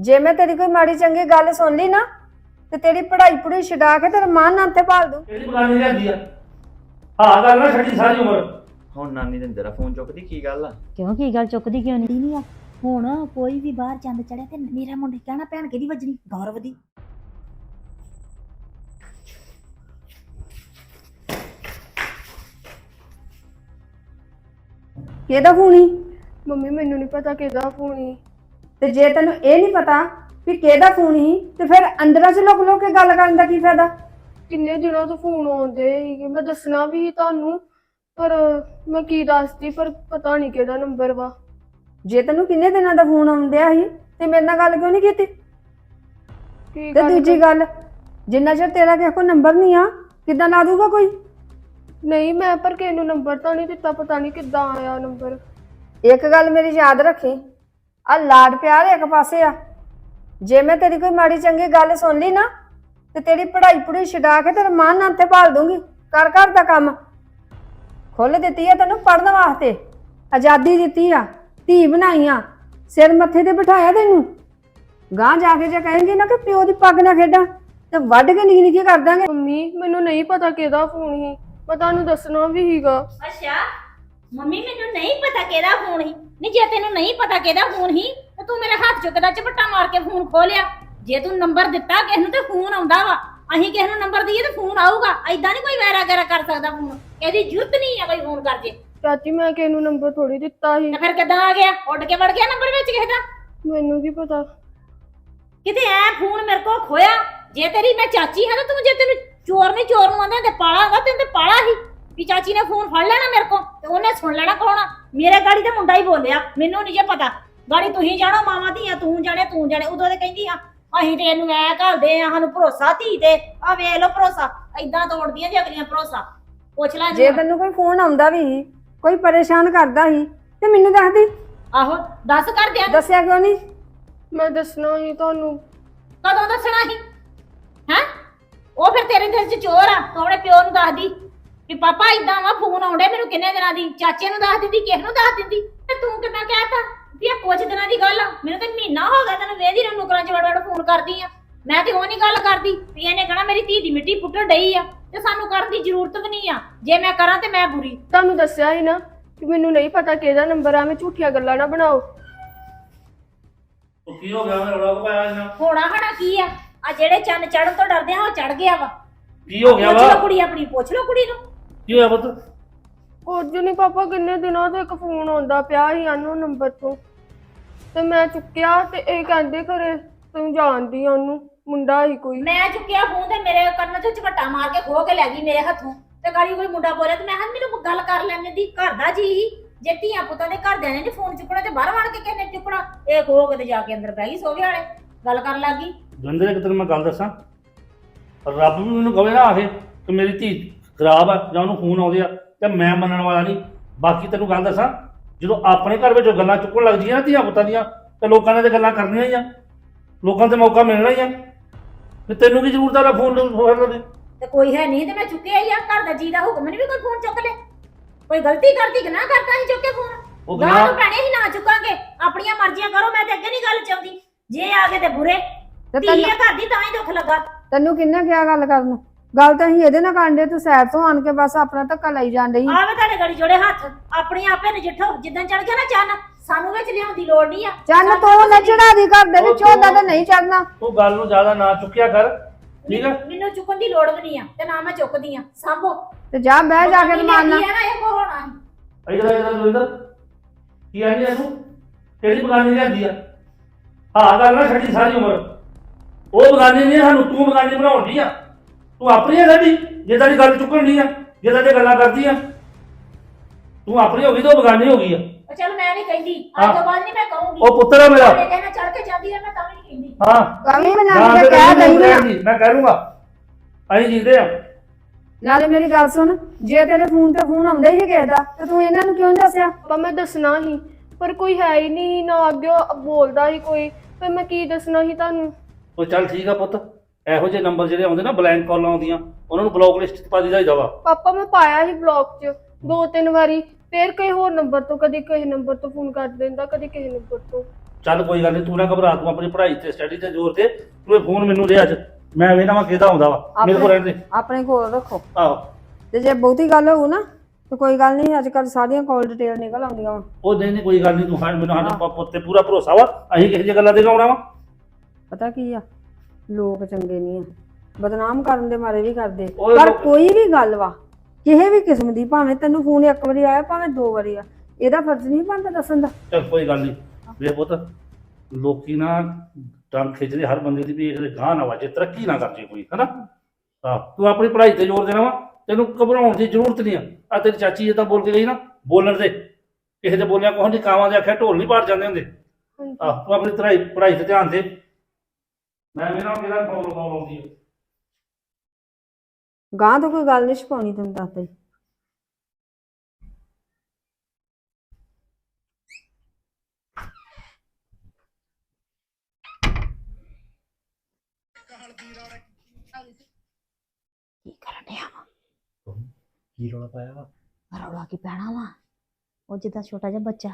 ਜੇ ਮੈਂ ਤੇਰੀ ਕੋਈ ਮਾੜੀ ਚੰਗੀ ਗੱਲ ਸੁਣ ਲਈ ਨਾ ਤੇ ਤੇਰੀ ਪੜ੍ਹਾਈ ਪੜੂਈ ਛਡਾ ਕੇ ਤੇਰਾ ਮਾਨ ਨਾਂ ਤੇ ਭਾਲ ਦੂੰ। ਕਿਹੜੀ ਬਗਾਨੀ ਲਿਆਂਦੀ ਆ? ਹਾਂ ਗੱਲ ਨਾ ਛੱਡੀ ਸਾਰੀ ਉਮਰ। ਹੁਣ ਨਾਨੀ ਦੇ ਅੰਦਰ ਫੋਨ ਚੁੱਕਦੀ ਕੀ ਗੱਲ ਆ? ਕਿਉਂ ਕੀ ਗੱਲ ਚੁੱਕਦੀ ਕਿਉਂ ਨਹੀਂ? ਨਹੀਂ ਆ। ਹੁਣ ਕੋਈ ਵੀ ਬਾਹਰ ਚੰਦ ਚੜਿਆ ਤੇ ਮੇਰਾ ਮੁੰਡੇ ਕਹਿਣਾ ਭੈਣ ਕਿਹਦੀ ਵੱਜਣੀ? ਗੌਰਵ ਦੀ। ਕਿਹਦਾ ਫੋਨ ਸੀ? ਮੰਮੀ ਮੈਨੂੰ ਨਹੀਂ ਪਤਾ ਕਿਹਦਾ ਫੋਨ ਸੀ। ਤੇ ਜੇ ਤੈਨੂੰ ਇਹ ਨਹੀਂ ਪਤਾ ਵੀ ਕਿਹਦਾ ਫੋਨ ਸੀ ਤੇ ਫਿਰ ਅੰਦਰਾਂ 'ਚ ਲੁਕ ਲੁਕ ਕੇ ਗੱਲ ਕਰਨ ਦਾ ਕੀ ਫਾਇਦਾ? ਕਿੰਨੇ ਦਿਨਾਂ ਤੋਂ ਫੋਨ ਆਉਂਦੇ ਸੀਗੇ? ਮੈਂ ਦੱਸਣਾ ਵੀ ਸੀ ਤੁਹਾਨੂੰ ਪਰ ਮੈਂ ਕੀ ਦੱਸਦੀ ਪਰ ਪਤਾ ਨਹੀਂ ਕਿਹਦਾ ਨੰਬਰ ਵਾ। ਜੇ ਤੈਨੂੰ ਕਿੰਨੇ ਦਿਨਾਂ ਦਾ ਫੋਨ ਆਉਂਦਿਆ ਸੀ ਤੇ ਮੇਰੇ ਨਾਲ ਗੱਲ ਕਿਉਂ ਨਹੀਂ ਕੀਤੀ? ਕੀ ਤੇ ਗੱਲ ਦੂਜੀ ਗੱਲ ਜਿੰਨਾ ਚਿਰ ਤੇਰਾ ਕਿਸੇ ਕੋਲ ਨੰਬਰ ਨਹੀਂ ਆ ਕਿੱਦਾਂ ਲਾ ਦੂਗਾ ਕੋਈ? ਨਹੀਂ ਮੈਂ ਪਰ ਕਿਸੇ ਨੂੰ ਨੰਬਰ ਤਾਂ ਨਹੀਂ ਦਿੱਤਾ ਪਤਾ ਨਹੀਂ ਕਿੱਦਾਂ ਆਇਆ ਨੰਬਰ। ਇੱਕ ਗੱਲ ਮੇਰੀ ਯਾਦ ਰੱਖੀ ਆ ਲਾਡ ਪਿਆਰ ਇੱਕ ਪਾਸੇ ਆ। ਜੇ ਮੈਂ ਤੇਰੀ ਕੋਈ ਮਾੜੀ ਚੰਗੀ ਗੱਲ ਸੁਣ ਲਈ ਨਾ ਤੇ ਤੇਰੀ ਪੜ੍ਹਾਈ ਪੜੂਈ ਛਡਾ ਕੇ ਤੇਰੇ ਮਾਨ ਨਾਂ ਤੇ ਭਾਲ ਦੂੰਗੀ। ਕਰ ਕਰ ਦਾ ਕੰਮ। ਖੁੱਲ ਦਿੱਤੀ ਆ ਤੈਨੂੰ ਪੜਨ ਵਾਸਤੇ। ਆਜ਼ਾਦੀ ਦਿੱਤੀ ਆ ਧੀ ਬਣਾਈਆਂ ਸਿਰ ਮੱਥੇ ਤੇ ਬਿਠਾਇਆ ਤੈਨੂੰ। ਗਾਂ ਜਾ ਕੇ ਜੇ ਕਹੇਂਗੀ ਨਾ ਕਿ ਪਿਓ ਦੀ ਪੱਗ ਨਾ ਖੇਡਾਂ ਤੇ ਵੱਢ ਕੇ ਨਿੱਕੀ ਨਿੱਕੀ ਕਰ ਦਾਂਗੇ। ਮੰਮੀ ਮੈਨੂੰ ਨਹੀਂ ਪਤਾ ਕਿਹਦਾ ਫੋਨ ਸੀ। ਮੈਂ ਤੁਹਾਨੂੰ ਦੱਸਣਾ ਵੀ ਸੀਗਾ। ਅੱਛਾ ਮੰਮੀ ਮੈਨੂੰ ਨਹੀਂ ਪਤਾ ਕਿਹਦਾ ਫੋਨ ਸੀ। ਨਹੀਂ ਜੇ ਤੈਨੂੰ ਨਹੀਂ ਪਤਾ ਕਿਹਦਾ ਫੋਨ ਸੀ ਤੇ ਤੂੰ ਮੇਰੇ ਹੱਥ ਚੁੱਕਦਾ ਝਪੱਟਾ ਮਾਰ ਕੇ ਫੋਨ ਖੋਲਿਆ ਜੇ ਤੂੰ ਨੰਬਰ ਦਿੱਤਾ ਕਿਸ ਨੂੰ ਤੇ ਫੋਨ ਆਉਂਦਾ ਵਾ। ਅਸੀਂ ਕਿਸ ਨੂੰ ਨੰਬਰ ਦਈਏ ਤੇ ਫੋਨ ਆਊਗਾ। ਐਦਾਂ ਨਹੀਂ ਕੋਈ ਵੈਰਾ ਗੈਰਾ ਕਰ ਸਕਦਾ ਫੋਨ। ਇਹਦੀ ਜ਼ਰੂਰਤ ਨਹੀਂ ਆ ਕੋਈ ਫੋਨ ਕਰ ਜੇ ਚਾਚੀ ਮੈਂ ਕਿਸੇ ਨੂੰ ਨੰਬਰ ਥੋੜੀ ਦਿੱਤਾ ਸੀ। ਫਿਰ ਕਿੱਦਾਂ ਆ ਗਿਆ? ਉੱਡ ਕੇ ਵੜ ਗਿਆ ਨੰਬਰ ਵਿੱਚ ਕਿਸੇ ਦਾ? ਮੈਨੂੰ ਕੀ ਪਤਾ? ਕਿਤੇ ਐ ਫੋਨ ਮੇਰੇ ਕੋਲ ਖੋਇਆ ਜੇ ਤੇਰੀ ਮੈਂ ਚਾਚੀ ਹਾਂ ਤਾਂ ਤੂੰ ਜੇ ਤੈਨੂੰ ਚੋਰ ਨਹੀਂ ਚੋਰ ਨੂੰ ਆਂਦੇ ਤੇ ਪਾਲਾ ਹੈਗਾ ਤੈਨੂੰ ਤੇ ਪਾਲਾ ਹੀ ਵੀ ਚਾਚੀ ਨੇ ਫੋਨ ਫੜ ਲੈਣਾ ਮੇਰੇ ਕੋਲ ਤੇ ਉਹਨੇ ਸੁਣ ਲੈਣਾ ਕੌਣ ਆ? ਮੇਰੇ ਗਾੜੀ ਤੇ ਮੁੰਡਾ ਹੀ ਬੋਲਿਆ ਮੈਨੂੰ ਨਹੀਂ ਜੇ ਪਤਾ। ਗਾੜੀ ਤੁਸੀਂ ਜਾਣੋ ਮਾਮਾ ਧੀਆ ਤੂੰ ਜਾਣੇ ਤੂੰ ਜਾਣੇ ਉਦੋਂ ਤੇ ਕਹਿੰਦੀ ਆ ਅਸੀਂ ਤੇ ਇਹਨੂੰ ਐ ਘਲਦੇ ਆ ਸਾਨੂੰ ਭਰੋਸਾ ਧੀ ਤੇ ਆ ਵੇਖ ਲਓ ਭਰੋਸਾ ਐਦਾਂ ਤੋੜਦੀਆਂ ਜੇ ਅਗਲੀਆਂ ਭਰੋਸਾ। ਪੁੱਛ ਲੈ ਜੇ ਤੈਨੂੰ ਕੋਈ ਫੋਨ ਆਉਂਦਾ ਵੀ ਸੀ, ਕੋਈ ਪਰੇਸ਼ਾਨ ਕਰਦਾ ਸੀ ਤੇ ਮੈਨੂੰ ਦੱਸਦੀ। ਆਹੋ ਦੱਸ ਕਰ ਦਿਆਂ। ਦੱਸਿਆ ਕਿਉਂ ਨਹੀਂ? ਮੈਂ ਦੱਸਣਾ ਸੀ ਤੁਹਾਨੂੰ। ਕਦੋਂ ਦੱਸਣਾ ਸੀ? ਹੈਂ? ਉਹ ਫਿਰ ਤੇਰੇ ਦਿਲ 'ਚ ਚੋਰ ਆ ਤੂੰ ਆਪਣੇ ਪਿਓ ਨੂੰ ਦੱਸਦੀ। ਵੀ ਪਾਪਾ ਇਦਾਂ ਵਾ ਫੋਨ ਆਉਂਦੇ ਮੈਨੂੰ ਕਿੰਨੇ ਦਿਨਾਂ ਦੀ? ਚਾਚੇ ਨੂੰ ਦੱਸ ਦਿੰਦੀ ਕਿਸ ਨੂੰ ਦੱਸ ਦਿੰਦੀ? ਤੇ ਤੂੰ ਕਿੱਦਾਂ ਕਹਿਤਾ ਵੀ ਇਹ ਕੁਝ ਦਿਨਾਂ ਦੀ ਗੱਲ ਆ। ਮੈਨੂੰ ਤਾਂ ਮਹੀਨਾ ਹੋ ਗਿਆ ਤੈਨੂੰ ਵੇਦੀ ਨੂੰ ਨੁਕਰਾਂ 'ਚ ਵੜ ਵੜ ਫੋਨ ਕਰਦੀ ਆ। ਮੈਂ ਤੇ ਉਹ ਨਹੀਂ ਗੱਲ ਕਰਦੀ ਵੀ ਇਹਨੇ ਕਹਣਾ ਮੇਰੀ ਧੀ ਦੀ ਮਿੱਟੀ ਪੁੱਟਣ ਡਈ ਆ ਤੇ ਸਾਨੂੰ ਕਰਨ ਦੀ ਜ਼ਰੂਰਤ ਵੀ ਨਹੀਂ ਆ। ਜੇ ਮੈਂ ਕਰਾਂ ਤੇ ਮੈਂ ਬੁਰੀ। ਤੁਹਾਨੂੰ ਦੱਸਿਆ ਸੀ ਨਾ ਕਿ ਮੈਨੂੰ ਨਹੀਂ ਪਤਾ ਕਿਹਦਾ ਨੰਬਰ ਆ ਮੈਂ ਝੂਠੀਆਂ ਗੱਲਾਂ ਨਾ ਬਣਾਓ। ਉਹ ਕੀ ਹੋ ਗਿਆ? ਮੈਂ ਰੌਲਾ ਪਾਇਆ ਇਹਨਾਂ ਹੋਣਾ ਹਣਾ ਕੀ ਆ? ਆ ਜਿਹੜੇ ਚੰਨ ਚੜਨ ਤੋਂ ਡਰਦੇ ਆ ਉਹ ਚੜ ਗਿਆ ਵਾ। ਕੀ ਹੋ ਗਿਆ ਪੁੱਛ ਵਾ ਕੁੜੀ ਆਪਣੀ ਪੁੱਛ ਲਓ ਕੁੜੀ ਨੂੰ। ਕੀ ਹੋਇਆ ਪੁੱਤ? ਕੁਝ ਨਹੀਂ ਪਾਪਾ ਕਿੰਨੇ ਦਿਨਾਂ ਤੋਂ ਇੱਕ ਫੋਨ ਆਉਂਦਾ ਪਿਆ ਸੀ ਅਨਨੋਨ ਨੰਬਰ ਤੋਂ। ਤੇ ਮੈਂ ਚੁੱਕਿਆ ਤੇ ਇਹ ਕਹਿੰਦੇ ਘਰੇ ਤੂੰ ਜਾਣਦੀ ਆ ਉਹਨੂੰ ਮੁੰਡਾ ਹੀ ਕੋਈ। ਮੈਂ ਚੁੱਕਿਆ ਫੋਨ ਤੇ ਮੇਰੇ ਕੰਨ 'ਚ ਝਪੱਟਾ ਮਾਰ ਕੇ ਖੋ ਕੇ ਲੈ ਗਈ ਮੇਰੇ ਹੱਥੋਂ। ਤੇ ਗਾੜੀ ਕੋਈ ਮੁੰਡਾ ਬੋਲਿਆ ਤੇ ਮੈਂ ਕਿਹਾ ਮੈਨੂੰ ਗੱਲ ਕਰ ਲੈਣ ਦੀ ਘਰ ਦਾ ਜੀ ਹੀ ਜੇ ਧੀਆਂ ਪੁੱਤਾਂ ਦੇ ਘਰਦਿਆਂ ਨੇ ਨੀ ਫੋਨ ਚੁੱਕਣਾ ਤੇ ਬਾਹਰ ਵੜ ਕੇ ਕਿਹਨੇ ਚੁੱਕਣਾ ਇਹ ਖੋ ਕੇ ਤੇ ਜਾ ਕੇ ਅੰਦਰ ਬਹਿ ਗਈ ਸੋਵੇ ਵਾਲੇ ਗੱਲ ਕਰਨ ਲੱਗ ਗਈ। ਦਵਿੰਦਰ ਇੱਕ ਤੈਨੂੰ ਮੈਂ ਗੱਲ ਦੱਸਾਂ। ਰੱਬ ਵੀ ਮੈਨੂੰ ਕਵੇ ਨਾ ਆਖੇ ਕਿ ਮੇਰੀ ਧੀ ਖਰਾਬ ਆ ਜਾਂ ਉਹਨੂੰ ਖੂਨ ਆਉਂਦੇ ਆ ਤੇ ਮੈਂ ਮੰਨਣ ਵਾਲਾ ਨਹੀਂ। ਬਾਕੀ ਤੈਨੂੰ ਗੱਲ ਦੱਸਾਂ ਜਦੋਂ ਆਪਣੇ ਘਰ ਵਿੱਚ ਗੱਲਾਂ ਚੁੱਕਣ ਲੱਗਦੀਆਂ ਨਾ ਧੀਆਂ ਪੁੱਤਾਂ ਦੀਆਂ ਤੇ ਲੋਕਾਂ ਨੇ ਤੇ ਗੱਲਾਂ ਕਰਨੀਆਂ ਹੀ ਆ। ਲੋਕਾਂ ਤੇ ਮੌਕਾ ਮਿਲਣਾ ਹੀ ਆ। ਤੇ ਤੈਨੂੰ ਕੀ ਜ਼ਰੂਰਤ ਆ ਫੋਨ ਫੜਨ ਦੀ? ਤੇ ਕੋਈ ਹੈ ਨਹੀਂ ਤੇ ਮੈਂ ਚੁੱਕਿਆ ਹੀ ਆ। ਘਰ ਦਾ ਜੀ ਦਾ ਹੁਕਮ ਨਹੀਂ ਵੀ ਕੋਈ ਫੋਨ ਚੁੱਕ ਲੈ। ਕੋਈ ਗਲਤੀ ਕਰਦੀ ਕਿ ਨਾ ਕਰਦਾ ਨਹੀਂ ਚੁੱਕੇ ਫੋਨ ਉਹ ਗਾਂ ਗੁਨਾਹ ਤੋਂ ਭੈਣੇ ਹੀ ਨਾ ਚੁੱਕਾਂਗੇ। ਆਪਣੀਆਂ ਮਰਜ਼ੀਆਂ ਕਰੋ ਮੈਂ ਤੇ ਅੱਗੇ ਨਹੀਂ ਗੱਲ ਚਾਹੁੰਦੀ। ਜੇ ਆ ਗਏ ਤੇ ਬੁਰੇ। ਤੇ ਧੀ ਤੈਨੂੰ ਆ ਘਰ ਦੀ ਤਾਂ ਹੀ ਦੁੱਖ ਲੱਗਾ। ਤੈਨੂੰ ਕਿੰਨਾ ਕਿਹਾ ਗੱਲ ਕਰਨ ਨੂੰ? ਗੱਲ ਤਾਂ ਅਸੀਂ ਇਹਦੇ ਨਾਲ ਕਾਂਡੇ ਤੂੰ ਸੈਰ ਤੋਂ ਆਣ ਕੇ ਬਸ ਆਪਣਾ ਧੱਕਾ ਲਾਈ ਜਾਣ ਡਈ। ਆਵੇ ਤੁਹਾਡੇ ਗੜੀ ਜੋੜੇ ਹੱਥ ਆਪਣੀ ਆਪੇ ਨਜਿੱਠੋ ਜਿੱਦਾਂ ਚੜ ਗਿਆ ਨਾ ਚੰਨ ਸਾਨੂੰ ਵਿੱਚ ਲਿਆਉਣ ਦੀ ਲੋੜ ਨਹੀਂ ਆ। ਚੰਨ ਤੋਂ ਨਾ ਚੜਾ ਦੀ ਘਰ ਦੇ ਵਿੱਚ ਉਹਦਾ ਤਾਂ ਨਹੀਂ ਚੜਨਾ ਤੂੰ ਗੱਲ ਨੂੰ ਜ਼ਿਆਦਾ ਨਾ ਚੁੱਕਿਆ ਕਰ ਠੀਕ ਆ? ਮੈਨੂੰ ਚੁੱਕਣ ਦੀ ਲੋੜ ਵੀ ਨਹੀਂ ਆ ਤੇ ਨਾ ਮੈਂ ਚੁੱਕਦੀ ਆ ਸੰਭੋ। ਤੇ ਜਾ ਬਹਿ ਜਾ ਕੇ ਰਮਾਨਾ ਨਾ ਇਹ ਕੋ ਹੋਣਾ। ਇਧਰ ਇਧਰ ਦਵਿੰਦਰ? ਕੀ ਆਂਦੀ ਐ ਤੂੰ? ਕਿਹੜੀ ਬਗਾਨੀ ਲਿਆਂਦੀ ਆ? ਹਾਂ ਗੱਲ ਨਾ ਛੱਡੀ ਸਾਰੀ ਉਮਰ। ਉਹ ਬਗਾਨੀ ਨਹੀਂ ਸਾਨੂੰ ਤੂੰ ਬਗਾਨੀ ਬਣਾਉਣੀ ਆ। ਤੂੰ ਆਪਣੀ ਸਾਡੀ ਜੇ ਤੇਰੀ ਗੱਲ ਚੁੱਕਣ ਨਹੀਂ ਆ ਜੇ ਤੇ ਗੱਲਾਂ ਕਰਦੀ ਆ। ਤੂੰ ਆਪਣੀ ਹੋ ਗਈ ਤਾਂ ਉਹ ਬਗਾਨੀ ਹੋ ਗਈ ਆ। ਉਹ ਚਲ ਮੈਂ ਨਹੀਂ ਕਹਿੰਦੀ ਅੱਜ ਹਾਂ। ਤੋਂ ਬਾਅਦ ਨਹੀਂ ਮੈਂ ਕਹੂੰਗੀ। ਉਹ ਪੁੱਤਰ ਆ ਮੇਰਾ। ਜੇ ਕਹਿਣਾ ਚੜ ਕੇ ਜਾਂਦੀ ਆ ਮੈਂ ਤਾਂ ਵੀ ਨਹੀਂ ਕਹਿੰਦੀ। ਹਾਂ। ਕਮੀ ਨਾ ਬਣਾ ਤੇ ਕੇ ਕਹਿ ਨਹੀਂ ਦਈ ਆ। ਰਹਿੰਦੀ, ਮੈਂ ਕਹਿ ਲੂੰਗਾ ਅਸੀਂ ਜੀਂਦੇ ਆ। ਨਾਲੇ ਮੇਰੀ ਗੱਲ ਸੁਣ ਜੇ ਤੇਰੇ ਫੋਨ ਤੇ ਫੋਨ ਆਉਂਦਾ ਹੀ ਕਿਸੇ ਦਾ ਤੇ ਤੂੰ ਇਹਨਾਂ ਨੂੰ ਕਿਉਂ ਨੀ ਦੱਸਿਆ? ਪਾਪਾ ਮੈਂ ਦੱਸਣਾ ਸੀ ਪਰ ਕੋਈ ਹੈ ਹੀ ਨਹੀਂ ਨਾ ਅੱਗੇ ਬੋਲਦਾ ਹੀ ਕੋਈ। ਫਿਰ ਮੈਂ ਕੀ ਦੱਸਣਾ ਸੀ ਤੁਹਾਨੂੰ? ਉਹ ਚੱਲ ਠੀਕ ਆ ਪੁੱਤ। ਇਹੋ ਜਿਹੇ ਨੰਬਰ ਜਿਹੜੇ ਆਉਂਦੇ ਨਾ ਬਲੈਂਕ ਕਾਲਾਂ ਆਉਂਦੀਆਂ ਉਹਨਾਂ ਨੂੰ ਬਲੌਕ ਲਿਸਟ 'ਚ ਪਾ ਦਿੱਤਾ ਜਾਵਾ। ਪਾਪਾ ਮੈਂ ਪਾਇਆ ਸੀ ਬਲੌਕ 'ਚ ਦੋ ਤਿੰਨ ਵਾਰੀ ਫਿਰ ਕਿਸੇ ਹੋਰ ਨੰਬਰ ਤੋਂ ਕਦੀ ਕਿਸੇ ਨੰਬਰ ਤੋਂ ਫੋਨ ਕਰ ਦਿੰਦਾ ਕਦੀ ਕਿਸੇ ਨੰਬਰ ਤੋਂ। ਚੱਲ ਕੋਈ ਗੱਲ ਨਹੀਂ ਤੂੰ ਨਾ ਘਬਰਾ ਤੂੰ ਆਪਣੀ ਪੜ੍ਹਾਈ ਤੇ ਸਟੱਡੀ ਤੇ ਜ਼ੋਰ ਦੇ ਤੂੰ ਇਹ ਫੋਨ ਮੈਨੂੰ ਦੇ ਅੱਜ ਮੈਂ ਵੇਖਣਾ ਵਾ ਕਿਹਦਾ ਆਉਂਦਾ ਵਾ ਮੇਰੇ ਕੋਲ ਰਹਿਣ ਦੇ। ਆਪਣੇ ਕੋਲ ਰੱਖੋ। ਆਹੋ। ਤੇ ਜੇ ਬਹੁਤੀ ਗੱਲ ਹੋਊ ਨਾ ਤੇ ਕੋਈ ਗੱਲ ਨਹੀਂ ਅੱਜ ਕੱਲ ਸਾਰੀਆਂ ਕਾਲ ਡਿਟੇਲ ਨਿਕਲ ਆਉਂਦੀਆਂ ਵਾ। ਉਹ ਨਹੀਂ ਨਹੀਂ ਕੋਈ ਗੱਲ ਨਹੀਂ ਤੂੰ ਹਾਂ ਮੈਨੂੰ ਪ- ਪੁੱਤ ਤੇ ਪੂਰਾ ਭਰੋਸਾ ਵਾ ਅਸੀਂ ਕਿਸੇ ਦੀ ਗੱਲਾਂ ਦੇ ਆਉਣਾ ਵਾ ਪਤਾ ਕੀ ਆ? ਲੋਕ ਚੰਗੇ ਨਹੀਂ ਆ। ਬਦਨਾਮ ਕਰਨ ਦੇ ਮਾਰੇ ਵੀ ਕਰਦੇ। ਪਰ ਲੋਕ- ਕੋਈ ਵੀ ਗੱਲ ਵਾ ਕਿਸੇ ਵੀ ਕਿਸਮ ਦੀ ਭਾਵੇਂ ਤੈਨੂੰ ਫੋਨ ਇੱਕ ਵਾਰੀ ਆਇਆ ਭਾਵੇਂ ਦੋ ਵਾਰੀ ਆ ਇਹਦਾ ਫਰਜ਼ ਨਹੀਂ ਬਣਦਾ ਦੱਸਣ ਦਾ। ਚੱਲ ਕੋਈ ਗੱਲ ਨਹੀਂ। ਵੇ ਪੁੱਤ ਲੋਕੀ ਨਾ ਟੰਗ ਖਿੱਚਦੇ ਹਰ ਬੰਦੇ ਦੀ ਵੀ ਇਹਦੇ ਗਾਹ ਨਾ ਵਾਜੇ ਤਰੱਕੀ ਨਾ ਕਰ ਜੇ ਕੋਈ ਹਨਾ? ਹਾਂ ਤੂੰ ਆਪਣੀ ਪੜ੍ਹਾਈ ਤੇ ਜ਼ੋਰ ਦੇਣਾ ਵਾ ਤੈਨੂੰ ਘਬਰਾਉਣ ਦੀ ਜ਼ਰੂਰਤ ਨਹੀਂ ਆ। ਆ ਤੇਰੀ ਚਾਚੀ ਇਹ ਤਾਂ ਬੋਲ ਕੇ ਗਈ ਨਾ ਬੋਲਣ ਦੇ। ਕਿਸੇ ਦੇ ਬੋਲਿਆ ਕੋਹ ਨਹੀਂ ਕਾਵਾਂ ਦੇ ਆਖਿਆ ਢੋਲ ਨਹੀਂ ਪਾੜ ਜਾਂਦੇ ਹੁੰਦੇ। ਹਾਂਜੀ। ਆਹ ਤੂੰ ਆਪਣੀ ਪੜ੍ਹਾਈ ਪੜ੍ਹਾਈ ਤੇ ਧਿਆਨ ਦੇ। ਮੈਂ ਮੇਰਾ ਮੇਰਾ ਪ੍ਰੋਬਲਮ ਆਉਂਦੀ ਹੈ ਗਾਂ ਤੋਂ ਕੋਈ ਗੱਲ ਨਹੀਂ ਛਪਾਉਣੀ ਤੈਨੂੰ ਦੱਸਦਾ ਹੀ ਕੀ ਕਰਨ ਡਿਆ ਵਾ ਕੀ ਰੌਲਾ ਪਾਇਆ ਵਾ? ਰੌਲਾ ਕੀ ਪੈਣਾ ਵਾ? ਉਹ ਜਿੱਦਾਂ ਛੋਟਾ ਜਿਹਾ ਬੱਚਾ।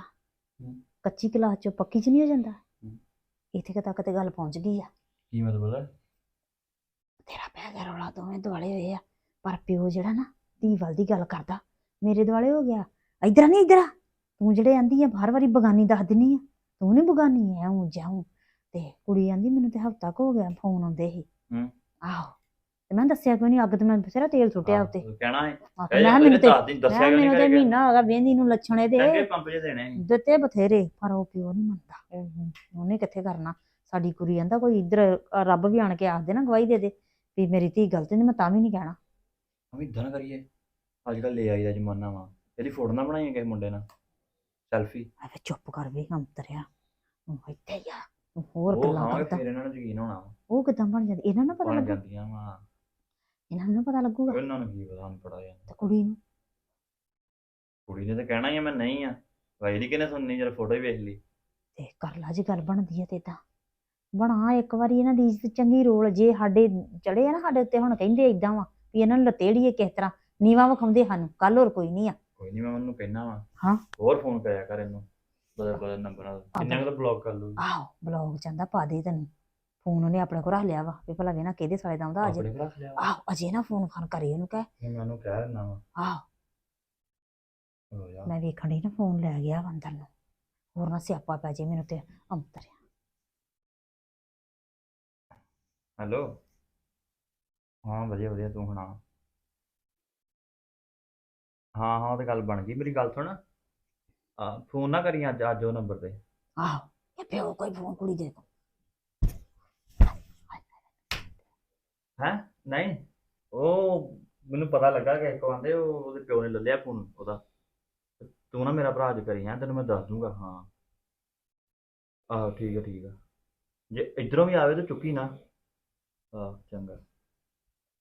ਕੱਚੀ ਕਲਾਸ ਚੋਂ ਪੱਕੀ ਚ ਨਹੀਂ ਹੋ ਜਾਂਦਾ? ਹੂੰ। ਇੱਥੇ ਕੁ ਤੱਕ ਤੇ ਗੱਲ ਪਹੁੰਚ ਗਈ ਆ। ਕੀ ਮਤਲਬ ਹੈ ਤੇਰਾ ਪੈ ਗਿਆ ਰੌਲਾ ਦੋਵੇਂ ਦੁਆਲੇ ਹੋਏ ਆ। ਪਰ ਪਿਓ ਜਿਹੜਾ ਨਾ ਧੀ ਵੱਲ ਦੀ ਗੱਲ ਕਰਦਾ। ਮੇਰੇ ਦੁਆਲੇ ਹੋ ਗਿਆ। ਇਧਰ ਨਹੀਂ ਇਧਰ ਤੂੰ ਜਿਹੜੇ ਆਂਦੀ ਆ ਬਾਰ ਵਾਰੀ ਬਗਾਨੀ ਦੱਸ ਦਿੰਨੀ ਆ। ਤੂੰ ਨਹੀਂ ਬਗਾਨੀ ਐ ਹੂੰ ਜਾਉਂ। ਤੇ ਕੁੜੀ ਆਂਦੀ ਮੈਨੂੰ ਤੇ ਹਫਤਾ ਕੁ ਹੋ ਗਿਆ ਫੋਨ ਆਉਂਦੇ ਸੀ ਹੂੰ। ਆਹੋ। ਤੇ ਮੈਂ ਦੱਸਿਆ ਕਿਉਂ ਨਹੀਂ ਅੱਗ ਤੇ ਮੈਂ ਬਥੇਰਾ ਤੇਲ ਸੁੱਟਿਆ ਉੱਤੇ। ਕਹਿਣਾ ਹੈ ਮੈਂ ਮੈਨੂੰ ਤੇ ਦੱਸਿਆ ਕਿਉਂ ਮੈਨੂੰ ਤੇ ਨਹੀਂ ਮਹੀਨਾ ਹੋ ਗਿਆ ਵੇਂਦੀ ਨੂੰ ਲੱਛਣ ਇਹਦੇ। ਸੀ। ਦਿੱਤੇ ਬਥੇਰੇ ਪਰ ਉਹ ਪਿਓ ਨਹੀਂ ਮੰਨਦਾ। ਉਹ- ਉਹਨੇ ਕਿੱਥੇ ਕਰਨਾ? ਸਾਡੀ ਕੁੜੀ ਆਂਦਾ ਕੋਈ ਇੱਧਰ ਰੱਬ ਵੀ ਆਣ ਕੇ ਆਖ ਦੇ ਨਾ ਗਵਾਹੀ ਦੇ ਦੇ ਵੀ ਮੇਰੀ ਧੀ ਗਲਤ ਨਹੀਂ ਮੈਂ ਤਾਂ ਵੀ ਨਹੀਂ ਕਹਿਣਾ। ਅਮੀ ਇਦਾਂ ਨਾ ਕਰੀਏ ਅੱਜ ਕੱਲ ਲੈ ਆਈ ਦਾ ਜ਼ਮਾਨਾ ਵਾ ਇਹਦੀ ਫੋਟੋ ਨਾ ਬਣਾਈਏ ਕਿਸੇ ਮੁੰਡੇ ਨਾਲ ਸੈਲਫੀ। ਐਵੇਂ ਚੁੱਪ ਕਰ ਵੇ ਅੰਤਰਿਆ ਉਹ ਇੱਥੇ ਹੀ ਆ ਤੂੰ ਹੋਰ ਉਹ ਗੱਲਾਂ ਖਾਵਾਂਗੇ ਕਰਦਾ। ਫਿਰ ਇਹਨਾਂ ਨੂੰ ਯਕੀਨ ਹੋਣਾ ਵਾ। ਉਹ ਕਿਦਾਂ ਬਣ ਜਾਂਦੀ ਇਹਨਾਂ ਨੂੰ ਪਤਾ ਬਣ ਲੱਗੂ। ਜਾਂਦੀਆਂ ਵਾ। ਇਹਨਾਂ ਨੂੰ ਪਤਾ ਲੱਗੂਗਾ। ਉਹਨਾਂ ਨੂੰ ਕੀ ਪਤਾ ਹੁਣ ਪੜਾ ਤੇ ਕੁੜੀ ਨੂੰ। ਕੁੜੀ ਨੇ ਤਾਂ ਕਹਿਣਾ ਹੀ ਆ ਮੈਂ ਨਹੀਂ ਆ। ਦੀ ਕਿਨੇ ਸੁਣਨੀ ਜਦ ਫੋਟੋ ਹੀ ਵੇਖ ਲਈ। ਤੇ ਕਰ ਲਾ ਜੇ ਗੱਲ ਬਣਦੀ ਹੈ ਤੇ ਤਾਂ ਬਣਾ ਇੱਕ ਵਾਰੀ ਇਹਨਾਂ ਦੀ ਇੱਜ਼ਤ ਚੰਗੀ ਰੋਲ ਜੇ ਸਾਡੇ ਚੜੇ ਆ ਨਾ ਸਾਡੇ ਉੱਤੇ ਹੁਣ ਕਹਿੰਦੇ ਇਦਾਂ ਵਾ ਵੀ ਇਹਨਾਂ ਨੂੰ ਲਤੇੜੀਏ ਕਿਸ ਤਰ੍ਹਾਂ ਨੀਵਾ ਵਿਖਾਉਂਦੇ ਸਾਨੂੰ ਕੱਲ ਹੋਰ ਕੋਈ ਨਹੀਂ ਆ। ਕੋਈ ਨਹੀਂ ਮੈਂ ਉਹਨੂੰ ਕਹਿਣਾ ਵਾ। ਹਾਂ। ਹੋਰ ਫੋਨ ਕਰਿਆ ਕਰ ਇਹਨੂੰ ਬਦਲ ਬਦਲ ਨੰਬਰਾਂ ਕਿੰਨੇ ਕੁ ਬਲੌਕ ਕਰ ਲੂ ਆਹੋ ਬਲੌਗ ਜਾਂਦਾ ਪਾ ਦੇ ਤੈਨੂੰ। ਫੋਨ ਉਹਨੇ ਆਪਣੇ ਕੋਲ ਰੱਖ ਲਿਆ ਵਾ ਵੀ ਭਲਾ ਵੇਨਾ ਕਿਹਦੇ ਸਾਲੇ ਦਾ ਆਉਂਦਾ ਅਜੇ। ਆਪਣੇ ਕੋਲ ਰੱਖ ਲਿਆ ਵਾ। ਆਹੋ ਅਜੇ ਨਾ ਫੋਨ ਫਾਨ ਕਰੀ ਉਹਨੂੰ ਕਹਿ। ਫਿਰ ਮੈਂ ਉਹਨੂੰ ਕਹਿ ਦਿੰਦਾ ਵਾ। ਆਹੋ। ਹੋ ਜਾ। ਮੈਂ ਵੇਖਣ ਡਈ ਨਾ ਫੋਨ ਲੈ ਗਿਆ ਵਾ ਅੰਦਰ ਨੂੰ। ਹੋਰ ਨਾ ਸਿਆਪਾ ਪੈ ਜੇ ਮੈਨੂੰ ਤੇ ਅੰਤਰ। ਹੈਲੋ ਹਾਂ ਵਧੀਆ ਵਧੀਆ ਤੂੰ ਸੁਣਾ? ਹਾਂ ਹਾਂ ਉਹ ਤੇ ਗੱਲ ਬਣ ਗਈ। ਮੇਰੀ ਗੱਲ ਸੁਣ। ਆ ਫੋਨ ਨਾ ਕਰੀ ਅੱਜ ਅੱਜ ਉਹ ਨੰਬਰ ਤੇ। ਆਹੋ ਇਹ ਪਿਓ ਕੋਈ ਫੋਨ ਕੁੜੀ ਦੇ ਕੋ ਹੈ? ਨਹੀਂ ਉਹ ਮੈਨੂੰ ਪਤਾ ਲੱਗਾ ਕਿ ਇੱਕ ਆਂਦੇ ਉਹ ਉਹਦੇ ਪਿਓ ਨੇ ਲੈ ਲਿਆ ਫੋਨ ਉਹਦਾ। ਤੂੰ ਨਾ ਮੇਰਾ ਭਰਾ ਅੱਜ ਕਰੀ ਹੈ ਤੈਨੂੰ ਮੈਂ ਦੱਸ ਦੂੰਗਾ ਹਾਂ। ਆਹੋ ਠੀਕ ਹੈ ਠੀਕ ਹੈ ਜੇ ਇਧਰੋਂ ਵੀ ਆਵੇ ਤਾਂ ਚੁੱਕੀ ਨਾ। ਆਹ ਚੰਗਾ।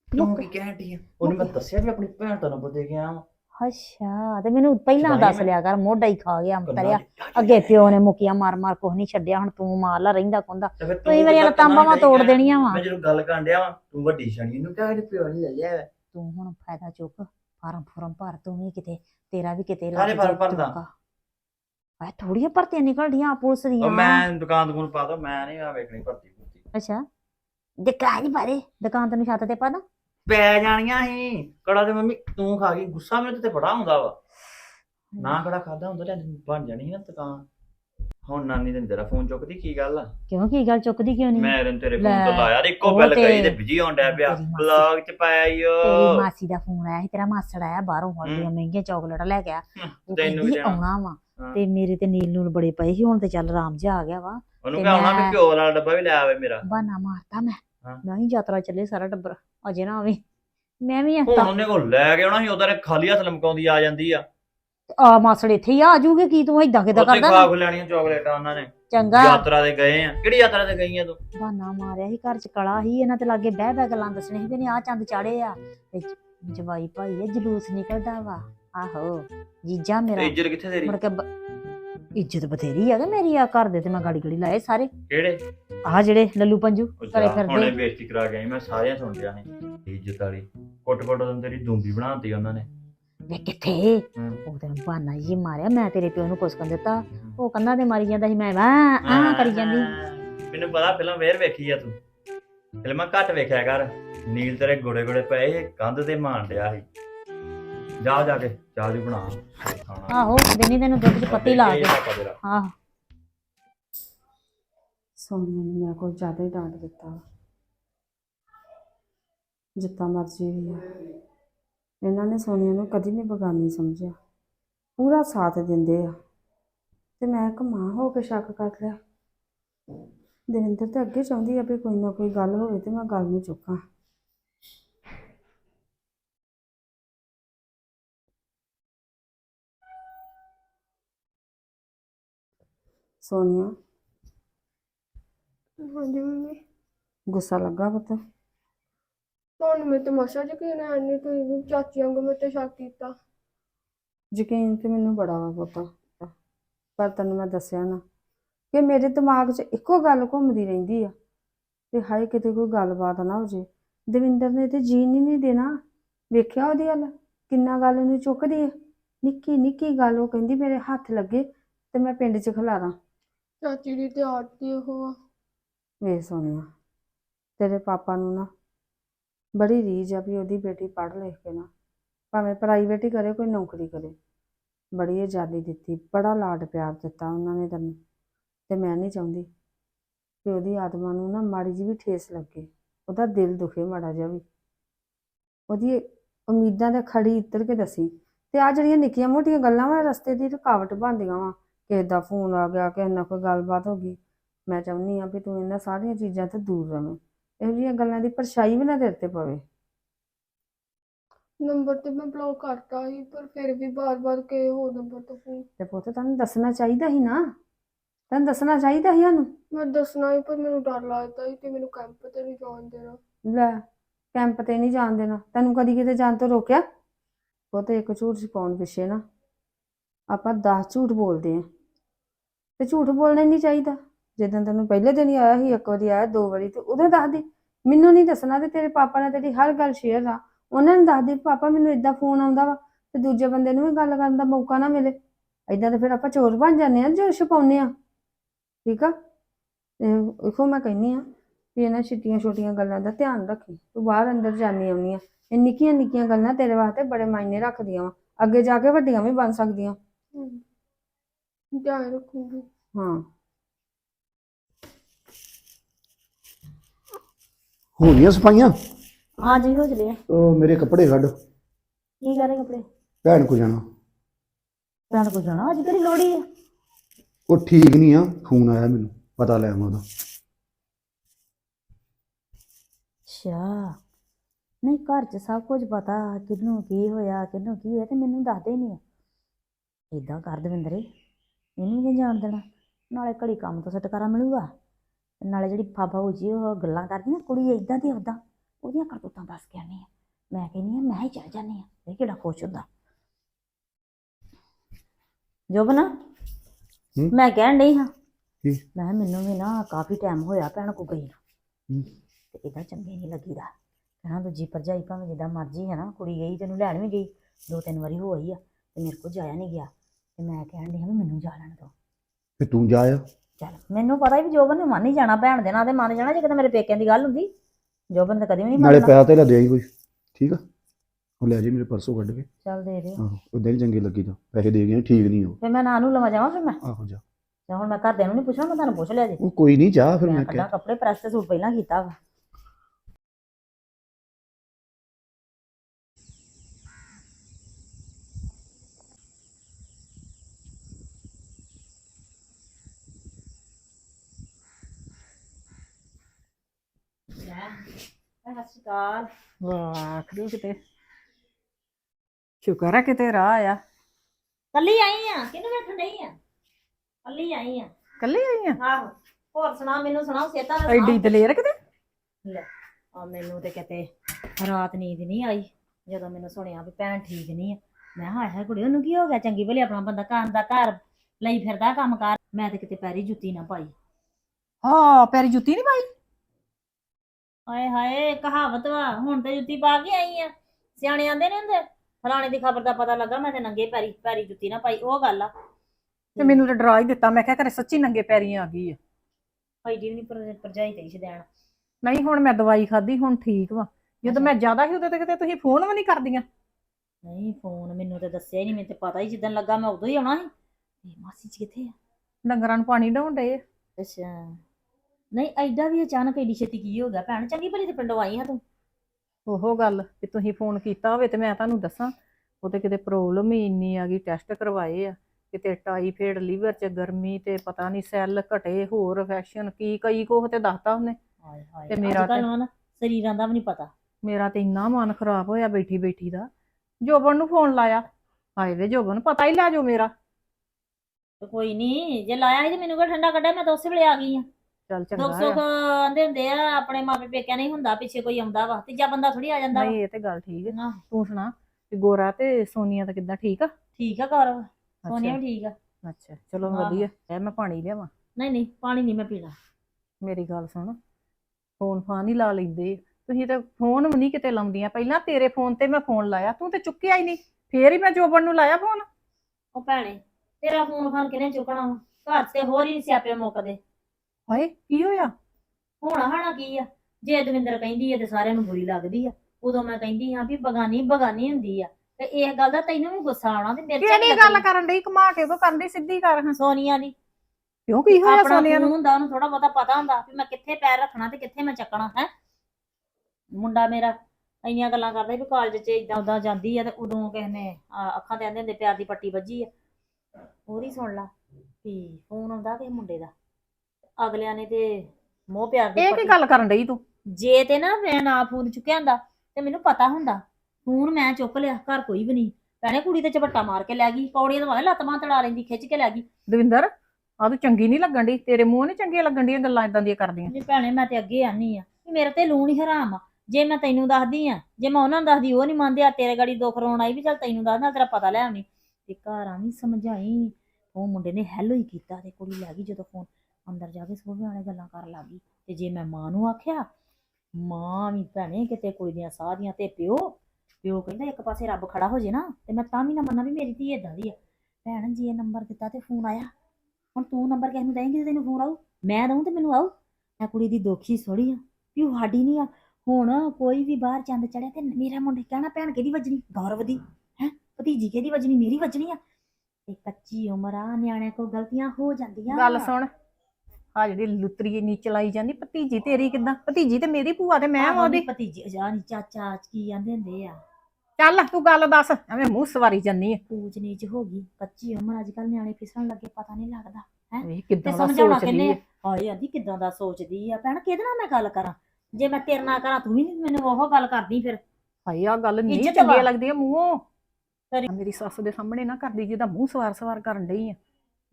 ਤੂੰ ਕੀ ਕਹਿਣ ਡਈ ਆ? ਉਹਨੂੰ ਮੈਂ ਦੱਸਿਆ ਵੀ ਆਪਣੀ ਭੈਣ ਦਾ ਨੰਬਰ ਦੇ ਕੇ ਆਇਆ ਵਾਂ। ਅੱਛਾ ਤੇ ਮੈਨੂੰ ਪਹਿਲਾਂ ਦੱਸ ਲਿਆ ਕਰ ਮੋਢਾ ਹੀ ਖਾ ਗਿਆ ਅੰਤਰਿਆ ਅੱਗੇ ਪਿਓ ਨੇ ਮੁਕੀਆਂ ਮਾਰ ਮਾਰ ਕੁਛ ਨਹੀਂ ਛੱਡਿਆ ਹੁਣ ਤੂੰ ਮਾਰ ਲਾ ਰਹਿੰਦਾ ਕੁੰਦਾ ਤੇ ਫਿਰ ਤੁਸੀਂ ਮੇਰੀਆਂ ਲੱਤਾਂ ਬਾਹਾਂ ਤੋੜ ਦੇਣੀਆਂ ਵਾ। ਮੈਂ ਜਦੋਂ ਗੱਲ ਕਰਨ ਡਿਆ ਵਾਂ ਤੂੰ ਵੱਡੀ ਸ਼ਣੀ ਨੂੰ ਕਹਿ ਦੇ ਪਿਓ ਨੇ ਲੈ ਲਿਆ। ਤੂੰ ਹੁਣ ਫਾਇਦਾ ਚੁੱਕ ਫਾਰਮ ਫੁਰਮ ਭਰ ਤੂੰ ਵੀ ਕਿਤੇ ਤੇਰਾ ਵੀ ਕਿਤੇ ਸਾਰੇ ਲੱਗ ਫਾਰਮ ਜਾਏ ਭਰਦਾ। ਐ ਥੋੜੀਆਂ ਭਰਤੀਆਂ ਨਿਕਲਦੀਆਂ ਪੁਲਿਸ ਉਹ ਦੀਆਂ ਮੈਂ ਦੁਕਾਨ ਦੁਕਾਨ ਪਾ ਦੋ ਮੈਂ ਨਹੀਂ ਆ ਵੇਖਣੀ ਭਰਤੀ ਭੁਰਤੀ ਅੱਛਾ। ਦੁਕਾਨ ਨਹੀਂ ਪਾਦੇ ਦੁਕਾਨ ਤੈਨੂੰ ਛੱਤ ਤੇ ਪਾਦਾ ਪੈ ਜਾਣੀਆਂ ਸੀ। ਕੜਾ ਤੇ ਮੰਮੀ ਤੂੰ ਖਾ ਗਈ। ਗੁੱਸਾ ਮੈਨੂੰ ਤੇ ਬੜਾ ਆਉਂਦਾ ਵਾ। ਨਾ ਕੜਾ ਖਾਦਾ ਹੁੰਦਾ ਤੇ ਬਣ ਜਾਣੀ ਸੀ ਨਾ ਦੁਕਾਨ। ਹੁਣ ਨਾਨੀ ਨੇ ਤੇਰਾ ਫੋਨ ਚੁੱਕਦੀ ਕੀ ਗੱਲ ਆ? ਕਿਉਂ ਕੀ ਗੱਲ ਚੁੱਕਦੀ ਕਿਉਂ ਨਹੀਂ ਮੈਂ ਤੈਨੂੰ ਤੇਰੇ ਫੋਨ ਤੋਂ ਲਾਇਆ ਤੇ ਇੱਕੋ ਬੈਲ ਕਰੀ ਤੇ ਬਿਜ਼ੀ ਆਉਣ ਡਿਆ ਪਿਆ। ਬਲੌਗ ਚ ਪਾਇਆ ਈ ਤੇਰੀ ਮਾਸੀ ਦਾ ਫੋਨ ਆਇਆ ਸੀ ਤੇਰਾ ਮਾਸੜ ਆਇਆ ਬਾਹਰੋਂ ਹੌਲੀਆਂ ਮਹਿੰਗੀਆਂ ਚਾਕਲੇਟਾਂ ਲੈ ਗਿਆ ਤੈਨੂੰ ਵੀ। ਆਉਣਾ ਵਾ। ਤੇ ਮੇਰੇ ਤੇ ਨੀਲ ਨੂਲ ਬੜੇ ਪਏ ਸੀ ਹੁਣ ਤੇ ਚੱਲ ਆਰਾਮ ਜਿਹਾ ਆ ਗਿਆ ਵਾ। ਉਹਨੂੰ ਕਹਾਉਣਾ ਮੈਂ- ਘਿਓ ਵਾਲਾ ਡੱਬਾ ਵੀ ਲੈ ਆਵੇ ਮੇਰਾ। ਬਹਾਨਾ ਮਾਰਤਾ ਮੈਂ। ਹਾਂ। ਮੈਂ ਹੀ ਯਾਤਰਾ ਚੱਲੇ ਸਾਰਾ ਟੱਬਰ ਅਜੇ ਨਾ ਆਵੇ। ਮੈਂ ਵੀ ਹੁਣ ਉਹਨੇ ਕੋਲ ਲੈ ਕੇ ਆਉਣਾ ਸੀ ਉਹਦਾ ਖਾਲੀ ਹੱਥ ਲਮਕਾਉਂਦੀ ਆ ਜਾਂਦੀ ਆ। ਆ ਮਾਸੜ ਇੱਥੇ ਹੀ ਆ ਜੂਗੇ ਕੀ ਤੂੰ ਏਦਾਂ ਕਿਦਾਂ ਉੱਥੇ ਕਰਦਾ? ਖਾ? ਖੁ ਲੈਣੀਆਂ ਚਾਕਲੇਟਾਂ ਉਹਨਾਂ ਨੇ। ਚੰਗਾ। ਯਾਤਰਾ ਤੇ ਗਏ ਆ। ਕਿਹੜੀ ਯਾਤਰਾ ਤੇ ਗਈ ਆ ਤੂੰ? ਬਹਾਨਾ ਮਾਰਿਆ ਸੀ ਘਰ ਚ ਕਲਾ ਸੀ ਇਹਨਾਂ ਤੇ ਲਾਗੇ ਬਹਿ ਬਹਿ ਗੱਲਾਂ ਦੱਸਣੇ ਸੀ ਵੀ ਨੇ ਆ ਚੰਦ ਚਾੜੇ ਆ। ਤੇ ਜਵਾਈ ਭਾਈ ਇਹ ਜਲੂਸ ਨਿਕਲਦਾ ਵਾ। ਆਹੋ ਜੀਜਾ ਮੇਰਾ। ਇੱਜ਼ਤ ਕਿੱਥੇ ਤੇਰੀ? ਮੁੜ ਕੇ ਬ- ਇੱਜ਼ਤ ਬਥੇਰੀ ਆ ਕਿ ਮੇਰੀ ਆ ਘਰ ਦੇ ਤੇ ਮੈਂ ਗਾੜੀ ਗੜੀ ਲਾਏ ਸਾਰੇ। ਕਿਹੜੇ? ਆ ਜਿਹੜੇ ਲੱਲੂ ਪੰਜੂ ਘਰੇ ਫਿਰਦੇ। ਹੁਣੇ ਬੇਇੱਜ਼ਤੀ ਕਰਾ ਆਈ ਮੈਂ ਸਾਰਿਆਂ ਸੁਣ ਲਿਆ ਨੇ ਇੱਜ਼ਤ ਵਾਲੀ ਕੁੱਟ ਕੁੱਟ ਦਿਨ ਤੇਰੀ ਦੂੰਬੀ ਬਣਾਤੀ ਉਹਨਾਂ ਨੇ। ਵੇ ਕਿੱਥੇ। ਉਹ ਤੈਨੂੰ ਬਹਾਨਾ ਜੀ ਮਾਰਿਆ ਮੈਂ ਤੇਰੇ ਪਿਓ ਨੂੰ ਕੁਛ ਕਰ ਦਿੱਤਾ। ਉਹ ਕੰਨਾਂ ਤੇ ਮਾਰੀ ਜਾਂਦਾ ਸੀ ਮੈਂ ਵਾ ਆ ਕਰੀ ਜਾਂਦੀ। ਮੈਨੂੰ ਪਤਾ ਫਿਲਮ ਵੇਰ ਵੇਖੀ ਆ ਤੂੰ। ਫਿਲਮਾਂ ਘੱਟ ਵੇਖਿਆ ਕਰ। ਨੀਲ ਤੇਰੇ ਗੋੜੇ ਗੋੜੇ ਪਏ ਸੀ ਕੰਧ ਤੇ ਮਾਰਨ ਡਿਆ ਸੀ। ਜਾ ਜਾ ਕੇ ਚਾਹ ਜੂ ਬਣਾ। ਖਾਣਾ ਆਹੋ ਦਿਨੀ ਤੈਨੂੰ ਦੁੱਧ ਚ ਪੱਤੀ ਲਾ ਕੇ। ਆਹ ਸੋਨੀਆ ਨੇ ਮੇਰੇ ਕੋਲ ਜ਼ਿਆਦਾ ਹੀ ਡਾਂਟ ਦਿੱਤਾ। ਵਾ। ਜਿੱਦਾਂ ਮਰਜ਼ੀ ਵੀ ਆ। ਇਹਨਾਂ ਨੇ ਸੋਨੀਆ ਨੂੰ ਕਦੀ ਨਹੀਂ ਬਗਾਨੀ ਸਮਝਿਆ। ਪੂਰਾ ਸਾਥ ਦਿੰਦੇ ਆ। ਤੇ ਮੈਂ ਇੱਕ ਮਾਂ ਹੋ ਕੇ ਸ਼ੱਕ ਕਰ ਲਿਆ। ਦਵਿੰਦਰ ਤਾਂ ਅੱਗੇ ਚਾਹੁੰਦੀ ਆ ਵੀ ਕੋਈ ਨਾ ਕੋਈ ਗੱਲ ਹੋਵੇ ਤੇ ਮੈਂ ਗੱਲ ਨੂੰ ਚੁੱਕਾਂ। ਸੋਨੀਆ ਹਾਂਜੀ ਮੰਮੀ। ਗੁੱਸਾ ਲੱਗਾ ਪੁੱਤ? ਤੁਹਾਨੂੰ ਮੈਂ ਤਮਾਸ਼ਾ ਯਕੀਨ ਹੈ ਨਹੀਂ ਤੁਸੀਂ ਵੀ ਚਾਚੀ ਵਾਂਗੂ ਮੇਰੇ ਤੇ ਸ਼ੱਕ ਕੀਤਾ। ਯਕੀਨ ਤੇ ਮੈਨੂੰ ਬੜਾ ਵਾ ਪੁੱਤ। ਪਰ ਤੈਨੂੰ ਮੈਂ ਦੱਸਿਆ ਨਾ ਕਿ ਮੇਰੇ ਦਿਮਾਗ 'ਚ ਇੱਕੋ ਗੱਲ ਘੁੰਮਦੀ ਰਹਿੰਦੀ ਆ ਕਿ ਹਾਏ ਕਿਤੇ ਕੋਈ ਗੱਲਬਾਤ ਨਾ ਹੋ ਜੇ। ਦਵਿੰਦਰ ਨੇ ਤੇ ਜੀਣ ਹੀ ਨਹੀਂ ਦੇਣਾ। ਵੇਖਿਆ ਉਹਦੀ ਗੱਲ ਕਿੰਨਾ ਗੱਲ ਨੂੰ ਚੁੱਕਦੀ ਆ? ਨਿੱਕੀ ਨਿੱਕੀ ਗੱਲ ਉਹ ਕਹਿੰਦੀ ਮੇਰੇ ਹੱਥ ਲੱਗੇ ਤੇ ਮੈਂ ਪਿੰਡ 'ਚ ਖਿਲਾਰਾਂ। ਚਾਚੀ ਦੀ ਤੇ ਆਰਤੀ ਉਹ ਆ। ਵੇ ਸੋਨੀਆ, ਤੇਰੇ ਪਾਪਾ ਨੂੰ ਨਾ ਬੜੀ ਰੀਝ ਆ ਵੀ ਉਹਦੀ ਬੇਟੀ ਪੜ੍ਹ ਲਿਖ ਕੇ ਨਾ, ਭਾਵੇਂ ਪ੍ਰਾਈਵੇਟ ਹੀ ਕਰੇ, ਕੋਈ ਨੌਕਰੀ ਕਰੇ। ਬੜੀ ਆਜ਼ਾਦੀ ਦਿੱਤੀ, ਬੜਾ ਲਾਡ ਪਿਆਰ ਦਿੱਤਾ ਉਹਨਾਂ ਨੇ ਤੈਨੂੰ। ਤੇ ਮੈਂ ਨਹੀਂ ਚਾਹੁੰਦੀ ਕਿ ਉਹਦੀ ਆਤਮਾ ਨੂੰ ਨਾ ਮਾੜੀ ਜਿਹੀ ਵੀ ਠੇਸ ਲੱਗੇ, ਉਹਦਾ ਦਿਲ ਦੁਖੇ ਮਾੜਾ ਜਿਹਾ ਵੀ। ਉਹਦੀ ਉਮੀਦਾਂ ਤੇ ਖੜੀ ਉਤਰ ਕੇ ਦੱਸੀ। ਤੇ ਆ ਜਿਹੜੀਆਂ ਨਿੱਕੀਆਂ ਮੋਟੀਆਂ ਗੱਲਾਂ ਵਾ, ਰਸਤੇ ਦੀ ਰੁਕਾਵਟ ਬਣਦੀਆਂ ਵਾ, ਕਿਸੇ ਦਾ ਫੋਨ ਆ ਗਿਆ, ਕਿਸੇ ਨਾਲ ਕੋਈ ਗੱਲਬਾਤ ਹੋ ਗਈ ਮੈਂ ਚਾਹੁੰਦੀ ਆ ਵੀ ਤੂੰ ਇਹਨਾਂ ਸਾਰੀਆਂ ਚੀਜ਼ਾਂ ਤੋਂ ਦੂਰ ਰਵੇਂ। ਇਹੋ ਜਿਹੀਆਂ ਗੱਲਾਂ ਦੀ ਪਰਛਾਈ ਵੀ ਨਾ ਤੇਰੇ ਤੇ ਪਵੇ। ਨੰਬਰ ਤੇ ਮੈਂ ਬਲੌਕ ਕਰਤਾ ਸੀ ਪਰ ਫਿਰ ਵੀ ਬਾਰ-ਬਾਰ ਕਿਸੇ ਹੋਰ ਨੰਬਰ ਤੋਂ ਫੋਨ ਤੇ ਪੁੱਤ ਤੈਨੂੰ ਦੱਸਣਾ ਚਾਹੀਦਾ ਸੀ ਨਾ? ਤੈਨੂੰ ਦੱਸਣਾ ਚਾਹੀਦਾ ਸੀ ਸਾਨੂੰ? ਮੈਂ ਦੱਸਣਾ ਸੀ ਪਰ ਮੈਨੂੰ ਡਰ ਲੱਗਦਾ ਸੀ ਕਿ ਮੈਨੂੰ ਕੈਂਪ ਤੇ ਨਹੀਂ ਜਾਣ ਦੇਣਾ। ਲੈ ਕੈਂਪ ਤੇ ਨਹੀਂ ਜਾਣ ਦੇਣਾ। ਤੈਨੂੰ ਕਦੀ ਕਿਤੇ ਜਾਣ ਤੋਂ ਰੋਕਿਆ? ਪੁੱਤ ਇੱਕ ਝੂਠ ਛਪਾਉਣ ਪਿੱਛੇ ਨਾ। ਆਪਾਂ 10 ਝੂਠ ਬੋਲਦੇ ਆ ਤੇ ਝੂਠ ਬੋਲਣਾ ਹੀ ਨਹੀਂ ਚਾਹੀਦਾ। ਜਦੋਂ ਤੈਨੂੰ ਪਹਿਲੇ ਦਿਨ ਹੀ ਆਇਆ ਸੀ ਇੱਕ ਵਾਰੀ ਆਇਆ ਦੋ ਵਾਰੀ ਤੇ ਉਦੋਂ ਦੱਸ ਦੇ। ਮੈਨੂੰ ਨਹੀਂ ਦੱਸਣਾ ਤੇ ਤੇਰੇ ਪਾਪਾ ਨਾਲ ਤੇਰੀ ਹਰ ਗੱਲ ਸ਼ੇਅਰ ਆ। ਉਹਨਾਂ ਨੂੰ ਦੱਸ ਦੇ ਪਾਪਾ ਮੈਨੂੰ ਇਦਾਂ ਫੋਨ ਆਉਂਦਾ ਵਾ ਤੇ ਦੂਜੇ ਬੰਦੇ ਨੂੰ ਵੀ ਗੱਲ ਕਰਨ ਦਾ ਮੌਕਾ ਨਾ ਮਿਲੇ। ਇਦਾਂ ਤੇ ਫਿਰ ਆਪਾਂ ਚੋਰ ਬਣ ਜਾਂਦੇ ਆ ਜੋ ਛਪਾਉਂਦੇ ਆ। ਠੀਕ ਆ? ਇਹੋ ਮੈਂ ਕਹਿੰਨੀ ਆ ਵੀ ਇਹਨਾਂ ਛੋਟੀਆਂ ਛੋਟੀਆਂ ਗੱਲਾਂ ਦਾ ਧਿਆਨ ਰੱਖੀ। ਤੂੰ ਬਾਹਰ ਅੰਦਰ ਜਾਣੀ ਆਉਣੀ ਆ। ਇਹ ਨਿੱਕੀਆਂ ਨਿੱਕੀਆਂ ਗੱਲਾਂ ਤੇਰੇ ਵਾਸਤੇ ਬੜੇ ਮਾਇਨੇ ਰੱਖਦੀਆਂ ਵਾ। ਅੱਗੇ ਜਾ ਕੇ ਵੱਡੀਆਂ ਵੀ ਬਣ ਸਕਦੀਆਂ। ਧਿਆਨ ਰੱਖੂੰਗੀ। ਹਾਂ। ਹੋ ਗਈਆਂ ਸਫਾਈਆਂ? ਹਾਂ ਜੀ ਹੋ ਜਲੇ ਉਹ ਮੇਰੇ ਕੱਪੜੇ ਕੱਢ। ਕੀ ਕਰੇ ਕੱਪੜੇ? ਭੈਣ ਕੋ ਜਾਣਾ। ਭੈਣ ਕੋ ਜਾਣਾ? ਅੱਜ ਕਿਹੜੀ ਲੋੜੀ ਆ? ਉਹ ਠੀਕ ਨਹੀਂ ਆ ਫੋਨ ਆਇਆ ਮੈਨੂੰ ਪਤਾ ਲੈ ਆਵਾਂ ਉਹਦਾ। ਅੱਛਾ। ਨਹੀਂ ਘਰ 'ਚ ਸਭ ਕੁਝ ਪਤਾ ਕਿਹਨੂੰ ਕੀ ਹੋਇਆ ਕਿਹਨੂੰ ਕੀ ਹੋਇਆ ਤੇ ਮੈਨੂੰ ਦੱਸਦੇ ਨਹੀਂ ਇਦਾਂ ਕਰ ਦਵਿੰਦਰੇ ਇਹਨੂੰ ਨਹੀਂ ਜਾਣ ਦੇਣਾ। ਨਾਲੇ ਘੜੀ ਕੰਮ ਤੋਂ ਛੁਟਕਾਰਾ ਮਿਲੂਗਾ। ਨਾਲੇ ਜਿਹੜੀ ਫਾਫਾ ਹੋ ਜੀ ਉਹ ਗੱਲਾਂ ਕਰਦੀ ਨਾ ਕੁੜੀ ਇਦਾਂ ਦੀ ਉਦਾਂ ਉਹਦੀਆਂ ਕਰਤੂਤਾਂ ਦੱਸ ਕੇ ਆਨੀ ਆ। ਮੈਂ ਕਹਿੰਦੀ ਆ ਮੈਂ ਹੀ ਚੱਲ ਜਾਂਦੀ ਆ। ਇਹ ਕਿਹੜਾ ਖੁਸ਼ ਹੁੰਦਾ। ਜੋਬਨ? ਮੈਂ ਕਹਿਣ ਡਈ ਹਾਂ ਕੀ? ਮੈਂ ਮੈਨੂੰ ਵੀ ਨਾ ਕਾਫੀ ਟਾਈਮ ਹੋਇਆ ਭੈਣ ਕੋ ਗਈ ਨੂੰ। ਤੇ ਇਹਦਾ ਚੰਗੇ ਨਹੀਂ ਲੱਗੀਦਾ। ਕਹਿਣਾ ਦੂਜੀ ਭਰਜਾਈ ਭਾਵੇਂ ਜਿੱਦਾਂ ਮਰਜ਼ੀ ਹੈ ਨਾ ਕੁੜੀ ਗਈ ਤੈਨੂੰ ਲੈਣ ਵੀ ਗਈ ਦੋ ਤਿੰਨ ਵਾਰੀ ਹੋ ਆਈ ਆ ਤੇ ਮੇਰੇ ਕੋਲ ਜਾਇਆ ਨਹੀਂ ਗਿਆ। ਤੇ ਮੈਂ ਕਹਿਣ ਡਈ ਹਾਂ ਮੈਨੂੰ ਜਾ ਲੈਣ ਦੋ। ਤੇ ਤੂੰ ਜਾ ਆ। ਚੱਲ ਮੈਨੂੰ ਪਤਾ ਵੀ ਜੋਬਨ ਨੇ ਮੰਨ ਹੀ ਜਾਣਾ ਭੈਣ ਦੇ ਨਾਲ ਤੇ ਮੰਨ ਜਾਣਾ ਜੇ ਕਿਤੇ ਮੇਰੇ ਪੇਕਿਆਂ ਦੀ ਗੱਲ ਹੁੰਦੀ। ਜੋਬਨ ਤਾਂ ਕਦੇ ਵੀ ਨਹੀਂ ਨਾਲੇ ਮੰਨਦਾ। ਪੈਸਾ ਤੇ ਲੈ ਦੇ ਕੋਈ ਠੀਕ ਆ? ਉਹ ਲੈ ਜੀ ਮੇਰੇ ਪਰਸੋਂ ਕੱਢ ਕੇ। ਚੱਲ ਦੇ ਦੇ। ਆਹੋ ਉਦਾਂ ਹੀ ਚੰਗੇ ਲੱਗੀ ਤਾਂ ਪੈਸੇ ਦੇ ਗਏ ਠੀਕ ਨਹੀਂ ਉਹ। ਫਿਰ ਮੈਂ ਨਾਂ ਨੂੰ ਲਵਾ ਜਾਵਾਂ ਫਿਰ ਮੈਂ? ਆਹੋ ਜਾ। ਜਾਂ ਹੁਣ ਮੈਂ ਘਰਦਿਆਂ ਨੂੰ ਨਹੀਂ ਪੁੱਛਣਾ ਮੈਂ ਤੁਹਾਨੂੰ ਪੁੱਛ ਲਿਆ ਜੀ। ਉਹ ਕੋਈ ਨਹੀਂ ਜਾ ਫਿਰ ਮੈਂ ਮੈਂ ਕੱਢਾਂ ਕਿਹਾ ਕੱਪੜੇ ਪ੍ਰੈਸ ਤੇ ਸੂਟ ਪਹਿਲਾਂ ਕੀਤਾ ਵਾ। ਸਤਿ ਸ਼੍ਰੀ ਅਕਾਲ ਵਾਹ ਖੜੀ ਕਿਤੇ। ਸ਼ੁਕਰ ਆ ਕਿਤੇ ਰਾਹ ਆ। ਕੱਲੀ ਆਈ ਆ ਕਿਹਨੂੰ ਵੇਖਣ ਡਈ ਆ? ਕੱਲੀ ਆਈ ਆ। ਕੱਲੀ ਆਈ ਆ? ਆਹੋ ਹੋਰ ਸੁਣਾ ਮੈਨੂੰ ਸੁਣਾਓ ਸੇਤਾ ਦਾ ਐਡੀ ਦਲੇਰ ਕਿਤੇ? ਲੈ ਆ ਮੈਨੂੰ ਤੇ ਕਿਤੇ ਰਾਤ ਨੀਂਦ ਨਹੀਂ ਆਈ ਜਦੋਂ ਮੈਨੂੰ ਸੁਣਿਆ ਵੀ ਭੈਣ ਠੀਕ ਨਹੀਂ ਆ। ਮੈਂ ਹਾਏ ਹਾਏ ਕੁੜੀ ਉਹਨੂੰ ਕੀ ਹੋ ਗਿਆ? ਚੰਗੀ ਭਲੀ ਆਪਣਾ ਬੰਦਾ ਘਰ ਦਾ ਘਰ ਲਈ ਫਿਰਦਾ ਕੰਮ ਕਾਰ ਮੈਂ ਤੇ ਕਿਤੇ ਪੈਰੀ ਜੁੱਤੀ ਨਾ ਪਾਈ। ਹਾਂ ਪੈਰੀ ਜੁੱਤੀ ਨਹੀਂ ਪਾਈ? ਹਾਏ ਹਾਏ ਕਹਾਵਤ ਵਾ ਹੁਣ ਤੇ ਜੁੱਤੀ ਪਾ ਕੇ ਆਈ ਆ। ਸਿਆਣੇ ਆਂਦੇ ਨੇ ਹੁੰਦੇ ਫਲਾਣੇ ਦੀ ਖਬਰ ਦਾ ਪਤਾ ਲੱਗਾ ਮੈਂ ਤੇ ਨੰਗੇ ਪੈਰੀ ਪੈਰੀ ਜੁੱਤੀ ਨਾ ਪਾਈ ਉਹ ਗੱਲ ਆ। ਤੇ ਮੈਨੂੰ ਤਾਂ ਡਰਾ ਹੀ ਦਿੱਤਾ ਮੈਂ ਕਿਹਾ ਘਰੇ ਸੱਚੀ ਨੰਗੇ ਪੈਰੀਂ ਆ ਗਈ ਆ। ਭਾਈਡੀ ਵੀ ਨਹੀਂ ਪਰਜਾਈ ਤੇ ਸੀ ਦੇਣ। ਨਹੀਂ ਹੁਣ ਮੈਂ ਦਵਾਈ ਖਾਧੀ ਹੁਣ ਠੀਕ ਵਾ। ਜਦੋਂ ਮੈਂ ਜ਼ਿਆਦਾ ਸੀ ਉਦੋਂ ਤੇ ਕਿਤੇ ਤੁਸੀਂ ਫੋਨ ਵੀ ਨਹੀਂ ਕਰਦੀਆਂ। ਨਹੀਂ ਫੋਨ ਮੈਨੂੰ ਤਾਂ ਦੱਸਿਆ ਹੀ ਨਹੀਂ ਮੈਨੂੰ ਤੇ ਪਤਾ ਹੀ ਜਿੱਦਣ ਲੱਗਾ ਮੈਂ ਉਦੋਂ ਹੀ ਆਉਣਾ ਸੀ। ਤੇ ਮਾਸੀ ਜੀ ਕਿੱਥੇ ਆ? ਡੰਗਰਾਂ ਨੂੰ ਪਾਣੀ ਡਾਉਣ ਡਏ ਆ। ਅੱਛਾ। ਨਹੀਂ ਐਡਾ ਵੀ ਅਚਾਨਕ ਐਡੀ ਛੇਤੀ ਕੀ ਹੋ ਗਿਆ? ਭੈਣ ਚੰਗੀ ਭਲੀ ਤੇ ਪਿੰਡੋਂ ਆਈ ਹਾਂ ਤੂੰ। ਉਹੋ ਗੱਲ ਕਿ ਤੁਸੀਂ ਫੋਨ ਕੀਤਾ ਹੋਵੇ ਤੇ ਮੈਂ ਤੁਹਾਨੂੰ ਦੱਸਾਂ ਉਹ ਤੇ ਕਿਤੇ ਪ੍ਰੋਬਲਮ ਹੀ ਇੰਨੀ ਆ ਗਈ ਟੈਸਟ ਕਰਵਾਏ ਆ ਕਿਤੇ ਟਾਈਫਾਇਡ ਲੀਵਰ 'ਚ ਗਰਮੀ ਤੇ ਪਤਾ ਨਹੀਂ ਸੈੱਲ ਘਟੇ ਹੋਰ ਇਨਫੈਕਸ਼ਨ ਕੀ ਕਈ ਕੋਹ ਤੇ ਦੱਸਤਾ ਉਹਨੇ। ਹਾਏ ਹਾਏ ਤੇ ਮੇਰਾ ਕੱਲ੍ਹ ਨਾ ਸਰੀਰਾਂ ਦਾ ਵੀ ਨਹੀਂ ਪਤਾ। ਮੇਰਾ ਤੇ ਇੰਨਾ ਮਨ ਖਰਾਬ ਹੋਇਆ ਬੈਠੀ ਬੈਠੀ ਦਾ। ਜੋਬਨ ਨੂੰ ਫੋਨ ਲਾਇਆ। ਹਾਏ ਵੇ ਜੋਬਨ ਪਤਾ ਹੀ ਲੈ ਜੋ ਮੇਰਾ। ਤੇ ਕੋਈ ਨਹੀਂ ਜੇ ਲਾਇਆ ਸੀ ਤੇ ਮੈਨੂੰ ਕਿਹੜਾ ਠੰਡਾ ਕੱਢਿਆ ਮੈਂ ਤਾਂ ਉਸੇ ਵੇਲੇ ਆ ਗਈ ਆ ਚੱਲ ਦੁੱਖ ਚੰਗਾ ਸੁੱਖ ਆ। ਆਂਦੇ ਹੁੰਦੇ ਆ ਆਪਣੇ ਮਾਪੇ ਪੇਕਿਆਂ ਨਹੀਂ ਹੁੰਦਾ ਪਿੱਛੇ ਕੋਈ ਆਉਂਦਾ ਵਾ ਤੀਜਾ ਬੰਦਾ ਥੋੜੀ ਆ ਜਾਂਦਾ ਵਾ। ਨਹੀਂ ਇਹ ਤੇ ਗੱਲ ਠੀਕ ਹੈ। ਆਹ, ਤੂੰ ਸੁਣਾ ਵੀ ਗੋਰਾ ਤੇ ਸੋਨੀਆ ਤਾਂ ਕਿੱਦਾਂ ਠੀਕ ਆ? ਠੀਕ ਆ ਗੌਰਵ ਸੋਨੀਆ ਵੀ ਠੀਕ ਆ। ਅੱਛਾ ਚਲੋ ਆਹੋ। ਵਧੀਆ ਐ ਮੈਂ ਪਾਣੀ ਲਿਆਵਾਂ। ਨਹੀਂ ਨਹੀਂ ਪਾਣੀ ਨਹੀਂ ਮੈਂ ਪੀਣਾ। ਮੇਰੀ ਗੱਲ ਸੁਣ ਫੋਨ ਫਾਨ ਹੀ ਲਾ ਲੈਂਦੇ। ਤੁਸੀਂ ਤਾਂ ਫੋਨ ਵੀ ਨਹੀਂ ਕਿਤੇ ਲਾਉਂਦੀਆਂ। ਪਹਿਲਾਂ ਤੇਰੇ ਫੋਨ ਤੇ ਮੈਂ ਫੋਨ ਲਾਇਆ ਤੂੰ ਤੇ ਚੁੱਕਿਆ ਹੀ ਨਹੀਂ। ਫੇਰ ਹੀ ਮੈਂ ਜੋਬਨ ਨੂੰ ਲਾਇਆ ਫੋਨ। ਉਹ ਭੈਣੇ ਤੇਰਾ ਫੋਨ ਖਾਨ ਕਿਨੇ ਚੁੱਕਣਾ ਵਾ? ਘਰ ਤੇ ਹੋਰ ਹੀ ਸਿਆਪੇ ਮੁੱਕਦੇ। ਹਾਏ ਕੀ ਹੋਇਆ? ਹੋਣਾ ਹਣਾ ਕੀ ਆ? ਜੇ ਦਵਿੰਦਰ ਕਹਿੰਦੀ ਆ ਤੇ ਸਾਰਿਆਂ ਨੂੰ ਬੁਰੀ ਲੱਗਦੀ ਆ ਉਦੋਂ ਮੈਂ ਕਹਿੰਦੀ ਹਾਂ ਵੀ ਬਗਾਨੀ ਬਗਾਨੀ ਹੁੰਦੀ ਆ। ਤੇ ਇਸ ਗੱਲ ਦਾ ਤੈਨੂੰ ਵੀ ਗੁੱਸਾ ਆਉਣਾ ਤੇ ਮੇਰੇ 'ਚ ਕਿਹੜੀ ਵੀ ਗੱਲ ਲੱਗਣੀ। ਕਰਨ ਡਈ? ਘੁਮਾ ਕੇ ਕੋ ਕਰਨ ਡਈ ਸਿੱਧੀ ਕਰ ਹਾਂ ਸੋਨੀਆ ਦੀ। ਕਿਉਂ ਕੀ ਹੋਇਆ ਆਪਣਾ ਸੋਨੀਆ ਫੋਨ ਨੂੰ ਹੁੰਦਾ ਉਹਨੂੰ ਥੋੜਾ ਬਹੁਤਾ ਪਤਾ ਹੁੰਦਾ ਵੀ ਮੈਂ ਕਿੱਥੇ ਪੈਰ ਰੱਖਣਾ ਤੇ ਕਿੱਥੇ ਮੈਂ ਚੱਕਣਾ ਹੈ? ਮੁੰਡਾ ਮੇਰਾ ਇੰਨੀਆਂ ਗੱਲਾਂ ਕਰਦਾ ਵੀ ਕਾਲਜ 'ਚ ਇਦਾਂ ਉਦਾਂ ਜਾਂਦੀ ਆ ਤੇ ਉਦੋਂ ਕਿਸੇ ਨੇ ਆ, ਅੱਖਾਂ ਤੇ ਆਂਦੇ ਹੁੰਦੇ ਪਿਆਰ ਦੀ ਪੱਟੀ ਵੱਜੀ ਆ। ਹੋਰੀ ਸੁਣ ਲਾ ਵੀ ਫੋਨ ਆਉਂਦਾ ਕਿਸੇ ਮੁੰਡੇ ਦਾ। ਅਗਲਿਆਂ ਨੇ ਤੇ ਮੋਹ ਪਿਆਰ ਦੀ ਇਹ ਕੀ ਗੱਲ ਕਰਨ ਡਈ ਤੂੰ? ਜੇ ਤੇ ਨਾ ਮੈਂ ਨਾ ਫੋਨ ਚੁੱਕਿਆ ਹੁੰਦਾ ਤੇ ਮੈਨੂੰ ਪਤਾ ਹੁੰਦਾ ਫੋਨ ਮੈਂ ਚੁੱਕ ਲਿਆ ਘਰ ਕੋਈ ਵੀ ਨਹੀਂ। ਭੈਣੇ ਕੁੜੀ ਤੇ ਝਪੱਟਾ ਮਾਰ ਕੇ ਲੈ ਗਈ ਤੋਂ ਭਾਵੇਂ ਲੱਤ ਬਾਂਹ ਤੜਾ ਲੈਂਦੀ ਖਿੱਚ ਕੇ ਲੈ ਗਈ। ਦਵਿੰਦਰ ਆ ਤੂੰ ਚੰਗੀ ਨਹੀਂ ਲੱਗਣ ਡਈ ਤੇਰੇ ਮੂੰਹ ਨਹੀਂ ਚੰਗੀਆਂ ਲੱਗਣ ਡੀਆਂ ਗੱਲਾਂ ਇਦਾਂ ਦੀਆਂ ਕਰਦੀਆਂ। ਜੀ ਭੈਣੇ ਮੈਂ ਤੇ ਅੱਗੇ ਆਨੀ ਆ। ਵੀ ਮੇਰੇ ਤੇ ਲੂਣ ਹੀ ਹਰਾਮ ਆ। ਜੇ ਮੈਂ ਤੈਨੂੰ ਦੱਸਦੀ ਆ ਜੇ ਮੈਂ ਉਹਨਾਂ ਨੂੰ ਦੱਸਦੀ ਉਹ ਨਹੀਂ ਮੰਨਦੇ ਆ ਤੇਰੇ ਗਾੜੀ ਦੁੱਖ ਰੋਣ ਆਈ ਵੀ ਚੱਲ ਤੈਨੂੰ ਦੱਸਦਾ ਤੇਰਾ ਪਤਾ ਲੈ ਆਉਣੀ। ਤੇ ਘਰ ਆਵੀਂ ਸਮਝਾਈ ਉਹ ਮੁੰਡੇ ਨੇ ਹੈਲੋ ਹੀ ਕੀਤਾ ਤੇ ਕੁੜੀ ਲੈ ਗਈ ਜਦੋਂ ਫੋਨ ਅੰਦਰ ਜਾ ਕੇ ਸੋਹਣੇ ਵਾਲੇ ਗੱਲਾਂ ਕਰਨ ਲੱਗ ਗਈ। ਤੇ ਜੇ ਮੈਂ ਮਾਂ ਨੂੰ ਆਖਿਆ, ਮਾਂ ਵੀ ਭੈਣੇ ਕਿਤੇ ਕੁੜੀ ਦੀਆਂ ਸਾਧੀਆਂ ਤੇ ਪਿਓ ਪਿਓ ਕਹਿੰਦਾ ਇੱਕ ਪਾਸੇ ਰੱਬ ਖੜਾ ਹੋ ਜੇ ਨਾ, ਤੇ ਮੈਂ ਤਾਂ ਵੀ ਨਾ ਮੰਨਾਂ ਵੀ ਮੇਰੀ ਧੀ ਏਦਾਂ ਦੀ ਆ। ਭੈਣ ਜੇ ਨੰਬਰ ਦਿੱਤਾ ਤੇ ਫੋਨ ਆਇਆ। ਹੁਣ ਤੂੰ ਨੰਬਰ ਕਿਸ ਨੂੰ ਦੇਂਗੀ ਤੇ ਤੈਨੂੰ ਫੋਨ ਆਊ? ਮੈਂ ਦਊਂ ਤੇ ਮੈਨੂੰ ਆਊ? ਮੈਂ ਕੁੜੀ ਦੀ ਦੋਖੀ ਸੋੜੀ ਆ, ਵੀ ਉਹ ਸਾਡੀ ਨਹੀਂ ਆ। ਹੁਣ ਕੋਈ ਵੀ ਬਾਹਰ ਚੰਦ ਚੜਿਆ ਤੇ ਮੇਰਾ ਮੁੰਡੇ ਕਹਿਣਾ, ਭੈਣ ਕਿਹਦੀ ਵੱਜਣੀ? ਗੌਰਵ ਦੀ, ਹੈ? ਭਤੀਜੀ ਕਿਹਦੀ ਵੱਜਣੀ? ਮੇਰੀ ਵੱਜਣੀ ਆ? ਤੇ ਕੱਚੀ ਉਮਰ ਆ ਨਿਆਣਿਆਂ ਕੋਲ ਗਲਤੀਆਂ ਹੋ ਜਾਂਦੀਆਂ। ਗੱਲ ਸੁਣ ਆ ਜਿਹੜੀ ਲੁਤਰੀ ਨੀ ਚਲਾਈ ਜਾਂਦੀ ਭਤੀਜੀ ਤੇਰੀ ਕਿਦਾਂ? ਭਤੀਜੀ ਤੇ ਮੇਰੀ ਭੂਆ ਤੇ ਮੈਂ ਆਹੋ ਉਹਦੀ। ਭਤੀਜੀ ਜਾਨੀ ਚਾਚਾ ਕੀ ਜਾਂਦੇ ਹੁੰਦੇ ਆ? ਚੱਲ ਤੂੰ ਗੱਲ ਦੱਸ ਐਵੇਂ ਮੂੰਹ ਸਵਾਰੀ ਜਾਨੀ ਆ। ਪੂਜ ਨੀਚ ਹੋ ਗਈ ਕੱਚੀ ਉਮਰ ਅੱਜ ਕੱਲ ਨਿਆਣੇ ਫਿਸਣ ਲੱਗੇ ਪਤਾ ਨਹੀਂ ਲੱਗਦਾ ਵੇਖ ਤੇ ਕਿਦਾਂ ਦਾ ਸਮਝਾਉਣਾ ਸੋਚਦੀ ਕਿੰਨੇ ਆ। ਹਾਏ ਆਂਦੀ ਕਿਦਾਂ ਦਾ ਸੋਚਦੀ ਆ? ਭੈਣ ਕਿਹਦੇ ਨਾਲ ਮੈਂ ਗੱਲ ਕਰਾਂ? ਜੇ ਮੈਂ ਤੇਰੇ ਨਾਲ ਕਰਾਂ ਤੂੰ ਵੀ ਨੀ ਮੈਨੂੰ ਉਹ ਗੱਲ ਕਰਦੀ ਫਿਰ। ਹਾਏ ਆ ਗੱਲ ਨਹੀਂ ਇੱਜ਼ਤ ਚੰਗੀ ਵਾ। ਲੱਗਦੀ ਆ ਮੂੰਹੋਂ। ਤੇਰੀ- ਮੇਰੀ ਸੱਸ ਦੇ ਸਾਹਮਣੇ ਨਾ ਕਰਦੀ ਜਿਹਦਾ ਮੂੰਹ ਸਵਾਰ ਸਵਾਰ ਕਰਨ ਡਈ ਆ।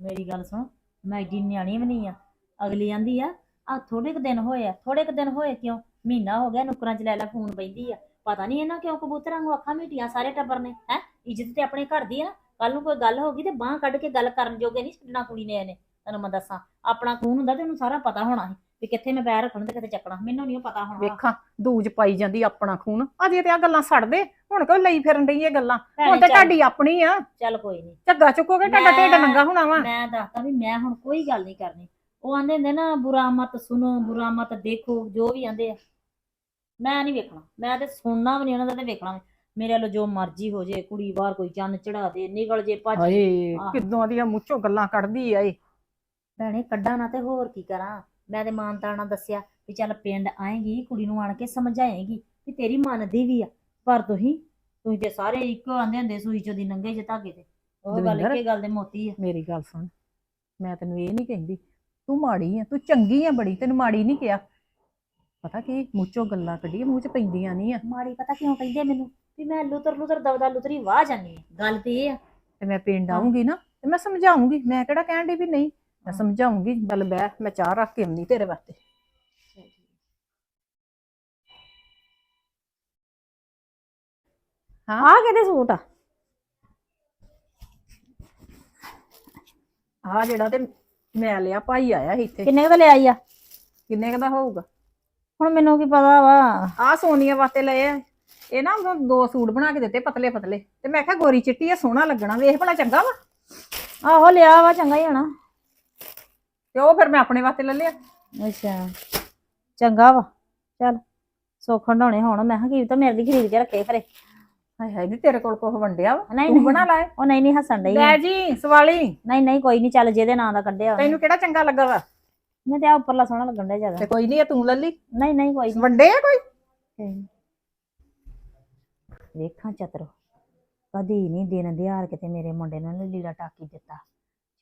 ਮੇਰੀ ਗੱਲ ਸੁਣ ਮੈਂ ਏਡੀ ਨਿਆਣੀ ਵੀ ਨਹੀਂ ਆ। ਅਗਲੀ ਆਂਦੀ ਆ ਆ ਥੋੜੇ ਕੁ ਦਿਨ ਹੋਏ ਆ ਥੋੜੇ ਕੁ ਦਿਨ ਹੋਏ ਕਿਉਂ? ਮਹੀਨਾ ਹੋ ਗਿਆ ਨੁਕਰਾਂ 'ਚ ਲੈ ਲੈ ਫੋਨ ਬੈਂਦੀ ਆ। ਪਤਾ ਨਹੀਂ ਇਹਨਾਂ ਕਿਉਂ ਕਬੂਤਰਾਂ ਨੂੰ ਅੱਖਾਂ ਮੀਟੀਆਂ ਸਾਰੇ ਟੱਬਰ ਨੇ ਹੈ? ਇੱਜ਼ਤ ਤੇ ਆਪਣੇ ਘਰ ਦੀ ਆ ਕੱਲ ਨੂੰ ਕੋਈ ਗੱਲ ਹੋ ਗਈ ਤੇ ਬਾਹ ਕੱਢ ਕੇ ਗੱਲ ਕਰਨ ਜੋਗੇ ਨਹੀਂ ਛੱਡਣਾ ਕੁੜੀ ਨੇ ਇਹਨੇ ਤੈਨੂੰ ਮੈਂ ਦੱਸਾਂ। ਆਪਣਾ ਖੂਨ ਹੁੰਦਾ ਤੇ ਉਹਨੂੰ ਸਾਰਾ ਪਤਾ ਹੋਣਾ ਸੀ ਵੀ ਕਿੱਥੇ ਮੈਂ ਪੈਰ ਰੱਖਣਾ ਤੇ ਕਿੱਥੇ ਚੱਕਣਾ ਮੈਨੂੰ ਨਹੀਂ ਪਤਾ ਹੋਣਾ। ਵੇਖਾਂ ਦੂਜ ਪਾਈ ਜਾਂਦੀ ਆਪਣਾ ਖੂਨ ਅਜੇ ਤੇ ਆ ਗੱਲਾਂ ਛੱਡ ਦੇ ਹੁਣ ਕਿਉਂ ਲਈ ਫਿਰਨ ਡਈ ਇਹ ਗੱਲਾਂ? ਹੁਣ ਤੇ ਤੁਹਾਡੀ ਆਪਣੀ ਆ। ਚੱਲ ਕੋਈ ਨਹੀਂ ਝੱਗਾ ਚੁੱਕੋਗੇ ਤੁਹਾਡਾ ਢਿੱਡ ਮੈਂ- ਨੰਗਾ ਹੋਣਾ ਵਾ। ਮੈਂ ਦੱਸਦਾ ਵੀ ਮੈਂ ਹੁਣ ਕੋਈ ਗੱਲ ਨਹੀਂ ਕਰਨੀ। ਉਹ ਆਂਦੇ ਹੁੰਦੇ ਨਾ ਬੁਰਾ ਮਤ ਸੁਣੋ ਬੁਰਾ ਮਤ ਦੇਖੋ ਜੋ ਵੀ ਆਂਦੇ ਆ। ਮੈਂ ਨਹੀਂ ਵੇਖਣਾ ਮੈਂ ਤੇ ਸੁਣਨਾ ਵੀ ਨਹੀਂ ਉਹਨਾਂ ਦਾ ਤੇ ਵੇਖਣਾ ਵੀ। ਮੇਰੇ ਵੱਲੋਂ ਜੋ ਮਰਜ਼ੀ ਹੋ ਜੇ ਕੁੜੀ ਬਾਹਰ ਕੋਈ ਚੰਨ ਚੜਾ ਦੇ ਨਿਕਲ ਜੇ ਭੱਜ ਹਾਏ ਆਹ। ਕਿਦੋਂ ਦੀਆਂ ਮੁੱਛੋਂ ਗੱਲਾਂ ਕੱਢਦੀ ਆ ਇਹ। ਭੈਣੇ ਕੱਢਾਂ ਨਾ ਤੇ ਹੋਰ ਕੀ ਕਰਾਂ। ਮੈਂ ਤੇ ਮਾਨਤਾ ਨਾਲ ਦੱਸਿਆ ਵੀ ਚੱਲ ਪਿੰਡ ਆਏਗੀ ਕੁੜੀ ਨੂੰ ਆਣ ਕੇ ਸਮਝਾਏਗੀ ਵੀ ਤੇਰੀ ਮੰਨਦੀ ਵੀ ਆ। ਪਰ ਤੁਸੀਂ ਤੁਸੀਂ ਤੇ ਸਾਰੇ ਇੱਕੋ ਆਂਦੇ ਹੁੰਦੇ ਸੂਈ ਚੋਂ ਦੀ ਨੰਗੇ ਜੇ ਧਾਗੇ ਤੇ। ਉਹ ਗੱਲ ਦਵਿੰਦਰ। ਇੱਕੇ ਗੱਲ ਦੇ ਮੋਤੀ ਆ। ਮੇਰੀ ਗੱਲ ਸੁਣ। ਮੈਂ ਤੈਨੂੰ ਇਹ ਨਹੀਂ ਕਹਿੰਦੀ ਤੂੰ ਮਾੜੀ ਆ ਤੂੰ ਚੰਗੀ ਆ ਬੜੀ ਤੈਨੂੰ ਮਾੜੀ ਨਹੀਂ ਕਿਹਾ। ਪਤਾ ਕੀ ਮੁੱਚੋਂ ਗੱਲਾਂ ਕੱਢੀ ਮੂੰਹ ਚ ਪੈਂਦੀਆਂ ਨਹੀਂ ਆ। ਮਾੜੀ ਪਤਾ ਕਿਉਂ ਕਹਿੰਦੇ ਮੈਨੂੰ? ਵੀ ਮੈਂ ਲੁਤਰ ਲੁਤਰ ਦਵਦਾ ਲੁਤਰੀ ਵਾਹ ਜਾਨੀ ਆ ਗੱਲ ਤੇ ਇਹ ਆ। ਤੇ ਮੈਂ ਪਿੰਡ। ਆਉਂਗੀ ਨਾ ਤੇ ਮੈਂ ਸਮਝਾਉਂਗੀ ਮੈਂ ਕਿਹੜਾ ਕਹਿਣ ਦੀ ਵੀ ਨਹੀਂ? ਮੈਂ। ਸਮਝਾਉਂਗੀ ਬਲ ਬਹਿ ਮੈਂ ਚਾਹ ਰੱਖ ਕੇ ਆਉਂਦੀ ਤੇਰੇ ਵਾਸਤੇ। ਹਾਂ। ਆ ਕਿਹਦੇ ਸੂਟ ਆ? ਆ ਜਿਹੜਾ ਤੇ ਮੈਂ ਲਿਆ ਭਾਈ ਆਇਆ ਸੀ ਇੱਥੇ। ਕਿੰਨੇ ਕੁ ਦਾ ਲਿਆਈ ਆ? ਕਿੰਨੇ ਕੁ ਦਾ ਹੋਊਗਾ? ਹੁਣ ਮੈਨੂੰ ਕੀ ਪਤਾ ਵਾ। ਆ ਸੋਨੀਆ ਵਾਸਤੇ ਲਏ ਆ। ਇਹ ਨਾ ਉਹਨੂੰ ਦੋ ਸੂਟ ਬਣਾ ਕੇ ਦਿੱਤੇ ਪਤਲੇ ਪਤਲੇ ਤੇ ਮੈਂ ਕਿਹਾ ਗੋਰੀ ਚਿੱਟੀ ਆ ਸੋਹਣਾ ਲੱਗਣਾ। ਵੇਖ ਭਲਾ ਚੰਗਾ ਵਾ। ਆਹੋ ਲਿਆ ਵਾ ਚੰਗਾ ਹੀ ਹੋਣਾ। ਤੇ ਉਹ ਫਿਰ ਮੈਂ ਆਪਣੇ ਵਾਸਤੇ ਲੈ ਲਿਆ। ਅੱਛਾ। ਚੰਗਾ ਵਾ। ਚੱਲ ਸੁੱਖ ਹੰਡਾਉਣੇ ਹੁਣ। ਮੈਂ ਕਿਹਾ ਕੀ ਤਾਂ ਮੇਰੇ ਲਈ ਖਰੀਦ ਕੇ ਰੱਖੇ ਖਰੇ। ਹਾਏ ਹਾਏ ਨੀ ਤੇਰੇ ਕੋਲ ਕੁਝ ਵੰਡਿਆ ਵਾ? ਨਹੀਂ ਤੂੰ ਨਹੀਂ। ਬਣਾ ਲਾਏ ਉਹ ਨਹੀਂ ਨਹੀਂ ਹੱਸਣ ਡਈ ਲੈ ਜੀ ਸਵਾਲੀ। ਨਹੀਂ ਨਹੀਂ ਕੋਈ ਨਹੀਂ ਚੱਲ ਜਿਹਦੇ ਨਾਂ ਦਾ ਕੱਢਿਆ। ਉਹਨੇ। ਤੈਨੂੰ ਕਿਹੜਾ ਚੰਗਾ ਲੱਗਾ ਵਾ? ਮੈਂ ਤੇ ਆ ਉੱਪਰਲਾ ਸੋਹਣਾ ਲੱਗਣ ਡਿਆ ਜ਼ਿਆਦਾ। ਤੇ ਕੋਈ ਨਹੀਂ ਤੂੰ ਲੈ ਲਈ ਨਹੀਂ ਨਹੀਂ ਕੋਈ ਵੰਡੇ ਆ ਕੋਈ? ਵੇਖਾਂ ਚਤਰੋ ਕਦੀ ਨਹੀਂ ਦਿਨ ਦਿਹਾੜ ਕਿਤੇ ਮੇਰੇ ਮੁੰਡੇ ਨੂੰ ਨੀ ਲੀੜਾ ਟਾਕੀ ਦਿੱਤਾ।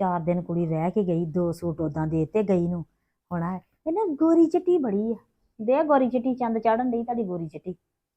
ਚਾਰ ਦਿਨ ਕੁੜੀ ਰਹਿ ਕੇ ਗਈ ਦੋ ਸੂਟ ਉਦਾਂ ਦੇਤੇ ਗਈ ਨੂੰ। ਹੁਣ ਆ ਇਹਨਾਂ ਗੋਰੀ ਚਿੱਟੀ ਬੜੀ ਆ। ਦੇ ਗੋਰੀ ਚਿੱਟੀ ਚੰਦ ਚਾੜਨ ਡਈ ਤੁਹਾਡੀ ਗੋਰੀ ਚਿੱਟੀ।